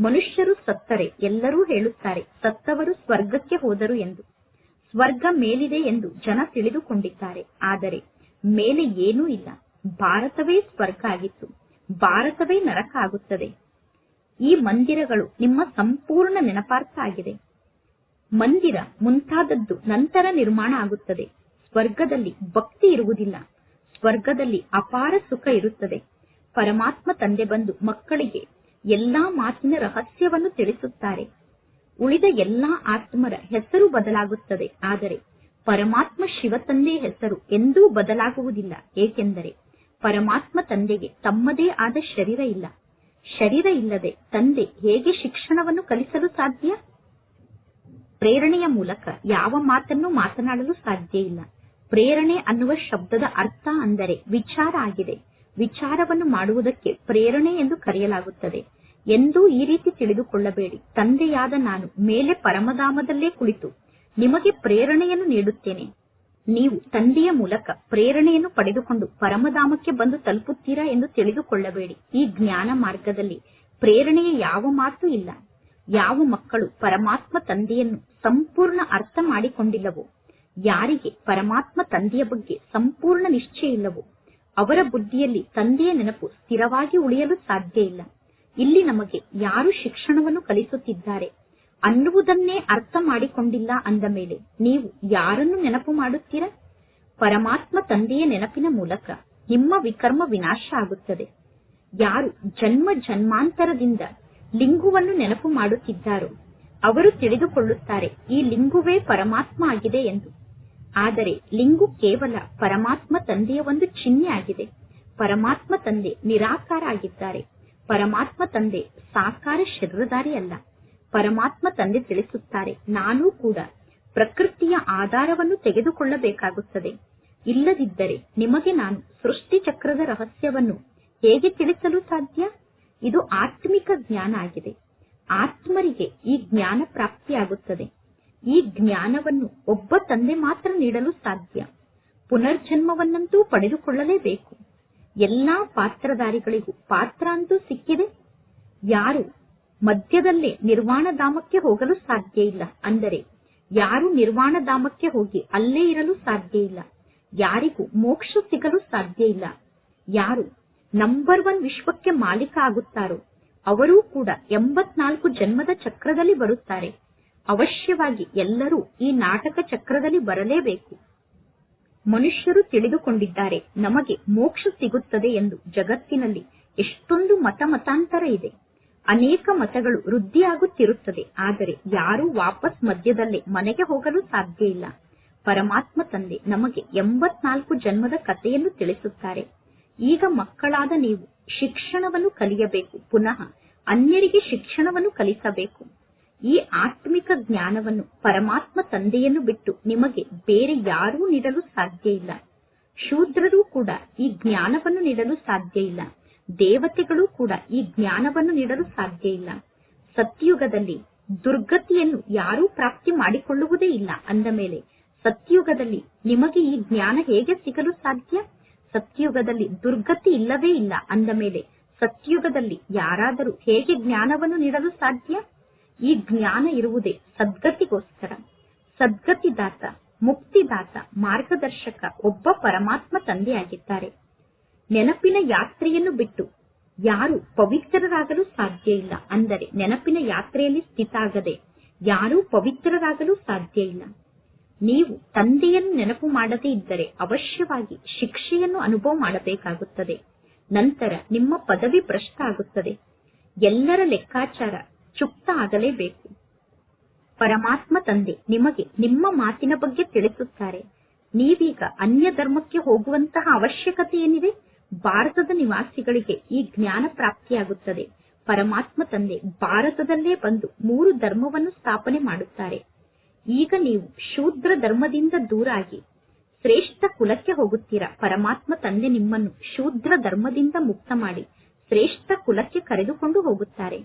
ಮನುಷ್ಯರು ಸತ್ತರೆ, ಎಲ್ಲರೂ ಹೇಳುತ್ತಾರೆ, ಸತ್ತವರು ಸ್ವರ್ಗಕ್ಕೆ ಹೋದರು ಎಂದು. ಸ್ವರ್ಗ ಮೇಲಿದೆ ಎಂದು ಜನ ತಿಳಿದುಕೊಂಡಿದ್ದಾರೆ. ಆದರೆ ಮೇಲೆ ಏನೂ ಇಲ್ಲ. ಭಾರತವೇ ಸ್ವರ್ಗ ಆಗಿತ್ತು. ಭಾರತವೇ ನರಕ ಆಗುತ್ತದೆ. ಈ ಮಂದಿರಗಳು ನಿಮ್ಮ ಸಂಪೂರ್ಣ ನೆನಪಾರ್ಥ ಆಗಿದೆ ಮಂದಿರ ಮುಂತಾದದ್ದು ನಂತರ ನಿರ್ಮಾಣ ಆಗುತ್ತದೆ. ಸ್ವರ್ಗದಲ್ಲಿ ಭಕ್ತಿ ಇರುವುದಿಲ್ಲ. ಸ್ವರ್ಗದಲ್ಲಿ ಅಪಾರ ಸುಖ ಇರುತ್ತದೆ. ಪರಮಾತ್ಮ ತಂದೆ ಬಂದು ಮಕ್ಕಳಿಗೆ ಎಲ್ಲಾ ಮಾತಿನ ರಹಸ್ಯವನ್ನು ತಿಳಿಸುತ್ತಾರೆ. ಉಳಿದ ಎಲ್ಲಾ ಆತ್ಮರ ಹೆಸರು ಬದಲಾಗುತ್ತದೆ. ಆದರೆ ಪರಮಾತ್ಮ ಶಿವ ತಂದೆ ಹೆಸರು ಎಂದೂ ಬದಲಾಗುವುದಿಲ್ಲ. ಏಕೆಂದರೆ ಪರಮಾತ್ಮ ತಂದೆಗೆ ತಮ್ಮದೇ ಆದ ಶರೀರ ಇಲ್ಲ. ಶರೀರ ಇಲ್ಲದೆ ತಂದೆ ಹೇಗೆ ಶಿಕ್ಷಣವನ್ನು ಕಲಿಸಲು ಸಾಧ್ಯ? ಪ್ರೇರಣೆಯ ಮೂಲಕ ಯಾವ ಮಾತನ್ನು ಮಾತನಾಡಲು ಸಾಧ್ಯ ಇಲ್ಲ. ಪ್ರೇರಣೆ ಅನ್ನುವ ಶಬ್ದದ ಅರ್ಥ ಅಂದರೆ ವಿಚಾರ ಆಗಿದೆ. ವಿಚಾರವನ್ನು ಮಾಡುವುದಕ್ಕೆ ಪ್ರೇರಣೆ ಎಂದು ಕರೆಯಲಾಗುತ್ತದೆ. ಎಂದೂ ಈ ರೀತಿ ತಿಳಿದುಕೊಳ್ಳಬೇಡಿ. ತಂದೆಯಾದ ನಾನು ಮೇಲೆ ಪರಮಧಾಮದಲ್ಲೇ ಕುಳಿತು ನಿಮಗೆ ಪ್ರೇರಣೆಯನ್ನು ನೀಡುತ್ತೇನೆ. ನೀವು ತಂದೆಯ ಮೂಲಕ ಪ್ರೇರಣೆಯನ್ನು ಪಡೆದುಕೊಂಡು ಪರಮಧಾಮಕ್ಕೆ ಬಂದು ತಲುಪುತ್ತೀರಾ ಎಂದು ತಿಳಿದುಕೊಳ್ಳಬೇಡಿ. ಈ ಜ್ಞಾನ ಮಾರ್ಗದಲ್ಲಿ ಪ್ರೇರಣೆಯ ಯಾವ ಮಾತು ಇಲ್ಲ. ಯಾವ ಮಕ್ಕಳು ಪರಮಾತ್ಮ ತಂದೆಯನ್ನು ಸಂಪೂರ್ಣ ಅರ್ಥ ಮಾಡಿಕೊಂಡಿಲ್ಲವೋ, ಯಾರಿಗೆ ಪರಮಾತ್ಮ ತಂದೆಯ ಬಗ್ಗೆ ಸಂಪೂರ್ಣ ನಿಶ್ಚಯ ಇಲ್ಲವೋ, ಅವರ ಬುದ್ಧಿಯಲ್ಲಿ ತಂದೆಯ ನೆನಪು ಸ್ಥಿರವಾಗಿ ಉಳಿಯಲು ಸಾಧ್ಯ ಇಲ್ಲ. ಇಲ್ಲಿ ನಮಗೆ ಯಾರು ಶಿಕ್ಷಣವನ್ನು ಕಲಿಸುತ್ತಿದ್ದಾರೆ? ಅನ್ನುವುದನ್ನೇ ಅರ್ಥ ಮಾಡಿಕೊಂಡಿಲ್ಲ ಅಂದ ಮೇಲೆ ನೀವು ಯಾರನ್ನು ನೆನಪು ಮಾಡುತ್ತೀರಾ? ಪರಮಾತ್ಮ ತಂದೆಯ ನೆನಪಿನ ಮೂಲಕ ನಿಮ್ಮ ವಿಕರ್ಮ ವಿನಾಶ ಆಗುತ್ತದೆ. ಯಾರು ಜನ್ಮ ಜನ್ಮಾಂತರದಿಂದ ಲಿಂಗುವನ್ನು ನೆನಪು ಮಾಡುತ್ತಿದ್ದಾರೋ, ಅವರು ತಿಳಿದುಕೊಳ್ಳುತ್ತಾರೆ, ಈ ಲಿಂಗುವೇ ಪರಮಾತ್ಮ ಆಗಿದೆ ಎಂದು. ಆದರೆ ಲಿಂಗು ಕೇವಲ ಪರಮಾತ್ಮ ತಂದೆಯ ಒಂದು ಚಿಹ್ನೆ ಆಗಿದೆ. ಪರಮಾತ್ಮ ತಂದೆ ನಿರಾಕಾರ ಆಗಿದ್ದಾರೆ. ಪರಮಾತ್ಮ ತಂದೆ ಸಾಕಾರ ಶರೀರಧಾರಿ ಅಲ್ಲ. ಪರಮಾತ್ಮ ತಂದೆ ತಿಳಿಸುತ್ತಾರೆ. ನಾನೂ ಕೂಡ ಪ್ರಕೃತಿಯ ಆಧಾರವನ್ನು ತೆಗೆದುಕೊಳ್ಳಬೇಕಾಗುತ್ತದೆ. ಇಲ್ಲದಿದ್ದರೆ ನಿಮಗೆ ನಾನು ಸೃಷ್ಟಿ ಚಕ್ರದ ರಹಸ್ಯವನ್ನು ಹೇಗೆ ತಿಳಿಸಲು ಸಾಧ್ಯ? ಇದು ಆತ್ಮಿಕ ಜ್ಞಾನ ಆಗಿದೆ. ಆತ್ಮರಿಗೆ ಈ ಜ್ಞಾನ ಪ್ರಾಪ್ತಿಯಾಗುತ್ತದೆ. ಈ ಜ್ಞಾನವನ್ನು ಒಬ್ಬ ತಂದೆ ಮಾತ್ರ ನೀಡಲು ಸಾಧ್ಯ. ಪುನರ್ಜನ್ಮವನ್ನಂತೂ ಪಡೆದುಕೊಳ್ಳಲೇಬೇಕು. ಎಲ್ಲಾ ಪಾತ್ರಧಾರಿಗಳಿಗೂ ಪಾತ್ರ ಅಂತೂ ಸಿಕ್ಕಿದೆ. ಯಾರು ಮಧ್ಯದಲ್ಲೇ ನಿರ್ವಾಣ ಧಾಮಕ್ಕೆ ಹೋಗಲು ಸಾಧ್ಯ ಇಲ್ಲ. ಅಂದರೆ, ಯಾರು ನಿರ್ವಾಣ ಧಾಮಕ್ಕೆ ಹೋಗಿ ಅಲ್ಲೇ ಇರಲು ಸಾಧ್ಯ ಇಲ್ಲ. ಯಾರಿಗೂ ಮೋಕ್ಷ ಸಿಗಲು ಸಾಧ್ಯ ಇಲ್ಲ. ಯಾರು ನಂಬರ್ ಒನ್ ವಿಶ್ವಕ್ಕೆ ಮಾಲೀಕ ಆಗುತ್ತಾರೋ, ಅವರೂ ಕೂಡ ಎಂಬತ್ನಾಲ್ಕು ಜನ್ಮದ ಚಕ್ರದಲ್ಲಿ ಬರುತ್ತಾರೆ. ಅವಶ್ಯವಾಗಿ ಎಲ್ಲರೂ ಈ ನಾಟಕ ಚಕ್ರದಲ್ಲಿ ಬರಲೇಬೇಕು. ಮನುಷ್ಯರು ತಿಳಿದುಕೊಂಡಿದ್ದಾರೆ, ನಮಗೆ ಮೋಕ್ಷ ಸಿಗುತ್ತದೆ ಎಂದು ಜಗತ್ತಿನಲ್ಲಿ ಎಷ್ಟೊಂದು ಮತ ಮತಾಂತರ ಇದೆ. ಅನೇಕ ಮತಗಳು ವೃದ್ಧಿಯಾಗುತ್ತಿರುತ್ತದೆ. ಆದರೆ ಯಾರೂ ವಾಪಸ್ ಮಧ್ಯದಲ್ಲೇ ಮನೆಗೆ ಹೋಗಲು ಸಾಧ್ಯ ಇಲ್ಲ. ಪರಮಾತ್ಮ ತಂದೆ ನಮಗೆ ಎಂಬತ್ನಾಲ್ಕು ಜನ್ಮದ ಕಥೆಯನ್ನು ತಿಳಿಸುತ್ತಾರೆ. ಈಗ ಮಕ್ಕಳಾದ ನೀವು ಶಿಕ್ಷಣವನ್ನು ಕಲಿಯಬೇಕು. ಪುನಃ ಅನ್ಯರಿಗೆ ಶಿಕ್ಷಣವನ್ನು ಕಲಿಸಬೇಕು. ಈ ಆತ್ಮಿಕ ಜ್ಞಾನವನ್ನು ಪರಮಾತ್ಮ ತಂದೆಯನ್ನು ಬಿಟ್ಟು ನಿಮಗೆ ಬೇರೆ ಯಾರೂ ನೀಡಲು ಸಾಧ್ಯ ಇಲ್ಲ. ಶೂದ್ರರೂ ಕೂಡ ಈ ಜ್ಞಾನವನ್ನು ನೀಡಲು ಸಾಧ್ಯ ಇಲ್ಲ. ದೇವತೆಗಳು ಕೂಡ ಈ ಜ್ಞಾನವನ್ನು ನೀಡಲು ಸಾಧ್ಯ ಇಲ್ಲ. ಸತ್ಯುಗದಲ್ಲಿ ದುರ್ಗತಿಯನ್ನು ಯಾರೂ ಪ್ರಾಪ್ತಿ ಮಾಡಿಕೊಳ್ಳುವುದೇ ಇಲ್ಲ ಅಂದ ಮೇಲೆ, ಸತ್ಯುಗದಲ್ಲಿ ನಿಮಗೆ ಈ ಜ್ಞಾನ ಹೇಗೆ ಸಿಗಲು ಸಾಧ್ಯ? ಸತ್ಯುಗದಲ್ಲಿ ದುರ್ಗತಿ ಇಲ್ಲವೇ ಇಲ್ಲ ಅಂದ ಮೇಲೆ, ಸತ್ಯುಗದಲ್ಲಿ ಯಾರಾದರೂ ಹೇಗೆ ಜ್ಞಾನವನ್ನು ನೀಡಲು ಸಾಧ್ಯ? ಈ ಜ್ಞಾನ ಇರುವುದೇ ಸದ್ಗತಿಗೋಸ್ಕರ. ಸದ್ಗತಿದಾತ, ಮುಕ್ತಿದಾತ, ಮಾರ್ಗದರ್ಶಕ, ಒಬ್ಬ ಪರಮಾತ್ಮ ತಂದೆಯಾಗಿದ್ದಾರೆ. ನೆನಪಿನ ಯಾತ್ರೆಯನ್ನು ಬಿಟ್ಟು. ಯಾರು ಪವಿತ್ರರಾಗಲು ಸಾಧ್ಯ ಇಲ್ಲ. ಅಂದರೆ ನೆನಪಿನ ಯಾತ್ರೆಯಲ್ಲಿ ಸ್ಥಿತಾಗದೆ ಯಾರೂ ಪವಿತ್ರರಾಗಲು ಸಾಧ್ಯ ಇಲ್ಲ. ನೀವು ತಂದೆಯನ್ನು ನೆನಪು ಮಾಡದೇ ಇದ್ದರೆ ಅವಶ್ಯವಾಗಿ ಶಿಕ್ಷೆಯನ್ನು ಅನುಭವ ಮಾಡಬೇಕಾಗುತ್ತದೆ. ನಂತರ ನಿಮ್ಮ ಪದವಿ ಭ್ರಷ್ಟ ಆಗುತ್ತದೆ. ಎಲ್ಲರ ಲೆಕ್ಕಾಚಾರ ಚುಕ್ತ ಆಗಲೇಬೇಕು. ಪರಮಾತ್ಮ ತಂದೆ ನಿಮಗೆ ನಿಮ್ಮ ಮಾತಿನ ಬಗ್ಗೆ ತಿಳಿಸುತ್ತಾರೆ. ನೀವೀಗ ಅನ್ಯ ಧರ್ಮಕ್ಕೆ ಹೋಗುವಂತಹ ಅವಶ್ಯಕತೆ ಏನಿದೆ? ಭಾರತದ ನಿವಾಸಿಗಳಿಗೆ ಈ ಜ್ಞಾನ ಪ್ರಾಪ್ತಿಯಾಗುತ್ತದೆ. ಪರಮಾತ್ಮ ತಂದೆ ಭಾರತದಲ್ಲೇ ಬಂದು ಮೂರು ಧರ್ಮವನ್ನು ಸ್ಥಾಪನೆ ಮಾಡುತ್ತಾರೆ. ಈಗ ನೀವು ಶೂದ್ರ ಧರ್ಮದಿಂದ ದೂರಾಗಿ ಶ್ರೇಷ್ಠ ಕುಲಕ್ಕೆ ಹೋಗುತ್ತೀರಾ? ಪರಮಾತ್ಮ ತಂದೆ ನಿಮ್ಮನ್ನು ಶೂದ್ರ ಧರ್ಮದಿಂದ ಮುಕ್ತ ಮಾಡಿ ಶ್ರೇಷ್ಠ ಕುಲಕ್ಕೆ ಕರೆದುಕೊಂಡು ಹೋಗುತ್ತಾರೆ.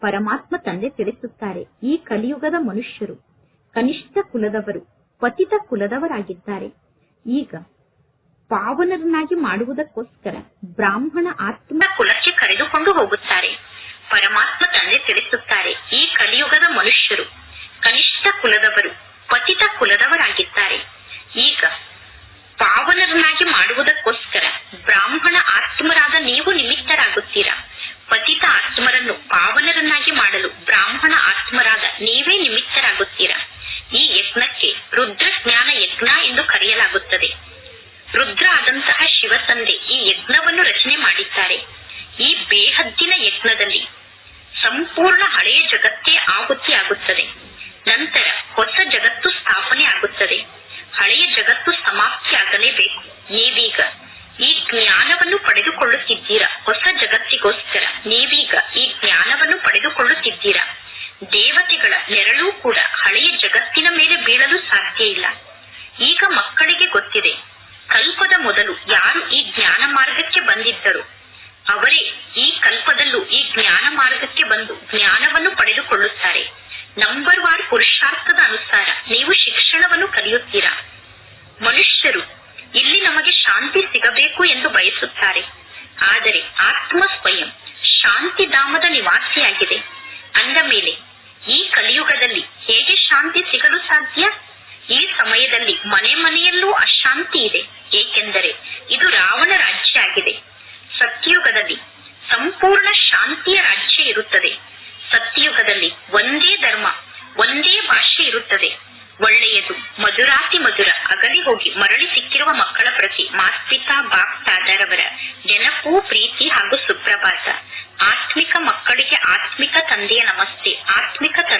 ಪರಮಾತ್ಮ ತಂದೆ ತಿಳಿಸುತ್ತಾರೆ, ಈ ಕಲಿಯುಗದ ಮನುಷ್ಯರು ಕನಿಷ್ಠ ಕುಲದವರು, ಪತಿತ ಕುಲದವರಾಗಿದ್ದಾರೆ. ಈಗ ಪಾವನರನ್ನಾಗಿ ಮಾಡುವುದಕ್ಕೋಸ್ಕರ ಬ್ರಾಹ್ಮಣ ಆತ್ಮ ಕುಲಕ್ಕೆ ಕರೆದುಕೊಂಡು ಹೋಗುತ್ತಾರೆ. ಪರಮಾತ್ಮ ತಂದೆ ತಿಳಿಸುತ್ತಾರೆ ಈ ಕಲಿಯುಗದ ಮನುಷ್ಯರು ಕನಿಷ್ಠ ಕುಲದವರು ಪತಿತ ಕುಲದವರಾಗಿದ್ದಾರೆ ಈಗ ಪಾವನರನ್ನಾಗಿ ಮಾಡುವುದಕ್ಕೋಸ್ಕರ ಬ್ರಾಹ್ಮಣ ಆತ್ಮರಾದ ನೀವು ನಿಮಿತ್ತರಾಗುತ್ತೀರಾ ಪತಿತ ಆತ್ಮರನ್ನು ಪಾವನರನ್ನಾಗಿ ಮಾಡಲು ಬ್ರಾಹ್ಮಣ ಆತ್ಮರಾದ ನೀವೇ ನಿಮಿತ್ತರಾಗುತ್ತೀರಾ ಈ ಯಜ್ಞಕ್ಕೆ ರುದ್ರ ಜ್ಞಾನ ಯಜ್ಞ ಎಂದು ಕರೆಯಲಾಗುತ್ತದೆ ರುದ್ರ ಆದಂತಹ ಶಿವತಂದೆ ಈ ಯಜ್ಞವನ್ನು ರಚನೆ ಮಾಡಿದ್ದಾರೆ ಈ ಬೇಹದ್ದಿನ ಯಜ್ಞದಲ್ಲಿ ಸಂಪೂರ್ಣ ಹಳೆಯ ಜಗತ್ತೇ ಆಹುತಿ ಆಗುತ್ತದೆ ನಂತರ ಹೊಸ ಜಗತ್ತು ಸ್ಥಾಪನೆ ಆಗುತ್ತದೆ ಹಳೆಯ ಜಗತ್ತು ಸಮಾಪ್ತಿ ಆಗಲೇಬೇಕು ನೀವೀಗ ಈ ಜ್ಞಾನವನ್ನು ಪಡೆದುಕೊಳ್ಳುತ್ತಿದ್ದೀರಾ ಹೊಸ ಜಗತ್ತಿಗೋಸ್ಕರ ನೀವೀಗ ಈ ಜ್ಞಾನವನ್ನು ಪಡೆದುಕೊಳ್ಳುತ್ತಿದ್ದೀರಾ ದೇವತೆಗಳ ನೆರಳು ಕೂಡ ಹಳೆಯ ಜಗತ್ತಿನ ಮೇಲೆ ಬೀಳಲು ಸಾಧ್ಯ ಇಲ್ಲ ಈಗ ಮಕ್ಕಳಿಗೆ ಗೊತ್ತಿದೆ ಕಲ್ಪದ ಮೊದಲು ಯಾರು ಈ ಜ್ಞಾನ ಮಾರ್ಗಕ್ಕೆ ಬಂದಿದ್ದರು ಅವರೇ ಈ ಕಲ್ಪದಲ್ಲೂ ಈ ಜ್ಞಾನ ಮಾರ್ಗಕ್ಕೆ ಬಂದು ಜ್ಞಾನವನ್ನು ಪಡೆದುಕೊಳ್ಳುತ್ತಾರೆ ನಂಬರ್ ಒನ್ ಪುರುಷಾರ್ಥದ ಅನುಸಾರ ನೀವು ಶಿಕ್ಷಣವನ್ನು ಕಲಿಯುತ್ತೀರಾ?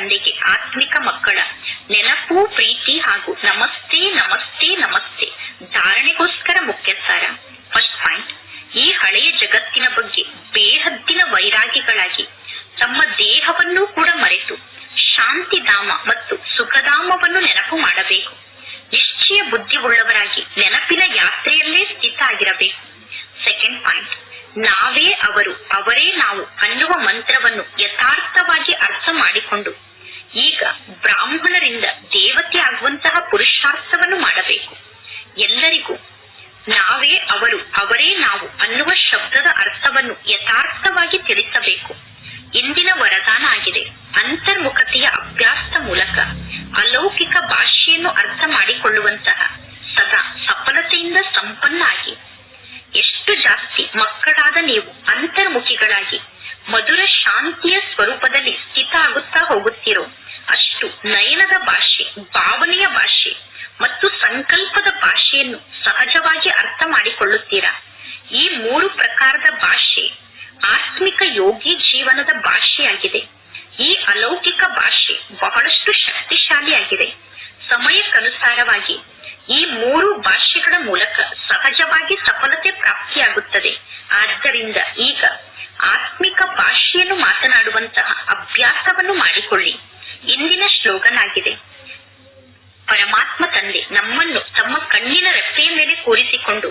ತಂದೆಗೆ ಆತ್ಮಿಕ ಮಕ್ಕಳ ನೆನಪು ಪ್ರೀತಿ ಹಾಗೂ ನಮಸ್ತೆ ನಮಸ್ತೆ ನಮಸ್ತೆ. ಧಾರಣೆಗೋಸ್ಕರ ಮುಖ್ಯ ಸಾರ
ಮಕ್ಕಳಾದ ನೀವು ಅಂತರ್ಮುಖಿಗಳಾಗಿ ಮಧುರ ಶಾಂತಿಯ ಸ್ವರೂಪದಲ್ಲಿ ಸ್ಥಿತ ಆಗುತ್ತಾ ಹೋಗುತ್ತೀರೋ, ಅಷ್ಟು ನಯನದ ಭಾಷೆ, ಭಾವನೆಯ ಭಾಷೆ ಮತ್ತು ಸಂಕಲ್ಪದ ಭಾಷೆಯನ್ನು ಸಹಜವಾಗಿ ಅರ್ಥ ಮಾಡಿಕೊಳ್ಳುತ್ತೀರಾ? ಈ ಮೂರು ಪ್ರಕಾರದ ಭಾಷೆ ಆತ್ಮಿಕ ಯೋಗಿ ಜೀವನದ ಭಾಷೆಯಾಗಿದೆ. ಈ ಅಲೌಕಿಕ ಭಾಷೆ ಬಹಳಷ್ಟು ಶಕ್ತಿಶಾಲಿಯಾಗಿದೆ. ಸಮಯಕ್ಕನುಸಾರವಾಗಿ ಈ ಮೂರು ಭಾಷೆಗಳ ಮೂಲಕ ಸಹಜವಾಗಿ ಸಫಲತೆ ಪ್ರಾಪ್ತಿಯಾಗುತ್ತದೆ ಆದ್ದರಿಂದ ಈಗ ಆತ್ಮಿಕ ಭಾಷೆಯನ್ನು ಮಾತನಾಡುವಂತಹ ಅಭ್ಯಾಸವನ್ನು ಮಾಡಿಕೊಳ್ಳಿ. ಇಂದಿನ ಶ್ಲೋಗನ್ ಪರಮಾತ್ಮ ತಂದೆ ನಮ್ಮನ್ನು ತಮ್ಮ ಕಣ್ಣಿನ ರೆಪ್ಪೆಯ ಮೇಲೆ ಕೂರಿಸಿಕೊಂಡು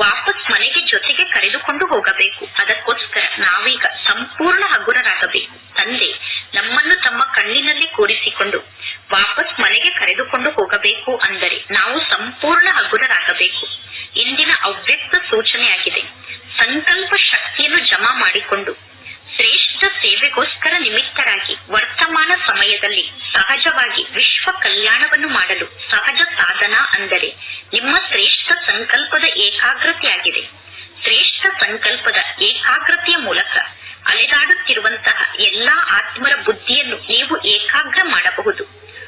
ವಾಪಸ್ ಮನೆಗೆ ಜೊತೆಗೆ ಕರೆದುಕೊಂಡು ಹೋಗಬೇಕು. ಅದಕ್ಕೋಸ್ಕರ ನಾವೀಗ ಸಂಪೂರ್ಣ ಹಗುರರಾಗಬೇಕು. ತಂದೆ, ನಮ್ಮನ್ನು ತಮ್ಮ ಕಣ್ಣಿನಲ್ಲಿ ಕೂರಿಸಿಕೊಂಡು ವಾಪಸ್ ಮನೆಗೆ ಕರೆದುಕೊಂಡು ಹೋಗಬೇಕು ಅಂದರೆ ನಾವು ಸಂಪೂರ್ಣ ಹಗುರರಾಗಬೇಕು. ಇಂದಿನ ಅವ್ಯಕ್ತ ಸೂಚನೆಯಾಗಿದೆ. ಸಂಕಲ್ಪ ಶಕ್ತಿಯನ್ನು ಜಮಾ ಮಾಡಿಕೊಂಡು ಸೇವೆಗೋಸ್ಕರ ನಿಮಿತ್ತರಾಗಿ ವರ್ತಮಾನ ಸಮಯದಲ್ಲಿ ಸಹಜವಾಗಿ ವಿಶ್ವ ಕಲ್ಯಾಣವನ್ನು ಮಾಡಲು ಸಹಜ ಸಾಧನ ಅಂದರೆ ನಿಮ್ಮ ಶ್ರೇಷ್ಠ ಸಂಕಲ್ಪದ ಏಕಾಗ್ರತೆಯಾಗಿದೆ. ಶ್ರೇಷ್ಠ ಸಂಕಲ್ಪದ ಏಕಾಗ್ರತೆಯ ಮೂಲಕ ಅಲೆದಾಡುತ್ತಿರುವಂತಹ ಎಲ್ಲಾ ಆತ್ಮರ ಬುದ್ಧಿಯನ್ನು ನೀವು ಏಕಾಗ್ರ ಮಾಡಬಹುದು.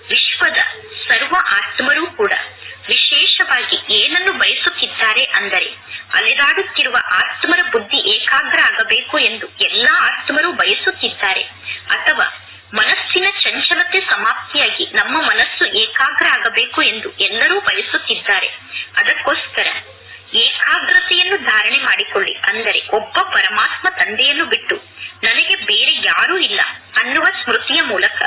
ವಿಶ್ವದ ಸರ್ವ ಆತ್ಮರೂ ಕೂಡ ವಿಶೇಷವಾಗಿ ಏನನ್ನು ಬಯಸುತ್ತಿದ್ದಾರೆ ಅಂದರೆ ಅಲೆದಾಡುತ್ತಿರುವ ಆತ್ಮರ ಬುದ್ಧಿ ಏಕಾಗ್ರ ಆಗಬೇಕು ಎಂದು ಎಲ್ಲಾ ಆತ್ಮರು ಬಯಸುತ್ತಿದ್ದಾರೆ. ಅಥವಾ ಮನಸ್ಸಿನ ಚಂಚಲತೆ ಸಮಾಪ್ತಿಯಾಗಿ ನಮ್ಮ ಮನಸ್ಸು ಏಕಾಗ್ರ ಆಗಬೇಕು ಎಂದು ಎಲ್ಲರೂ ಬಯಸುತ್ತಿದ್ದಾರೆ. ಅದಕ್ಕೋಸ್ಕರ ಏಕಾಗ್ರತೆಯನ್ನು ಧಾರಣೆ ಮಾಡಿಕೊಳ್ಳಿ. ಅಂದರೆ ಒಬ್ಬ ಪರಮಾತ್ಮ ತಂದೆಯನ್ನು ಬಿಟ್ಟು ನನಗೆ ಬೇರೆ ಯಾರೂ ಇಲ್ಲ ಅನ್ನುವ ಸ್ಮೃತಿಯ ಮೂಲಕ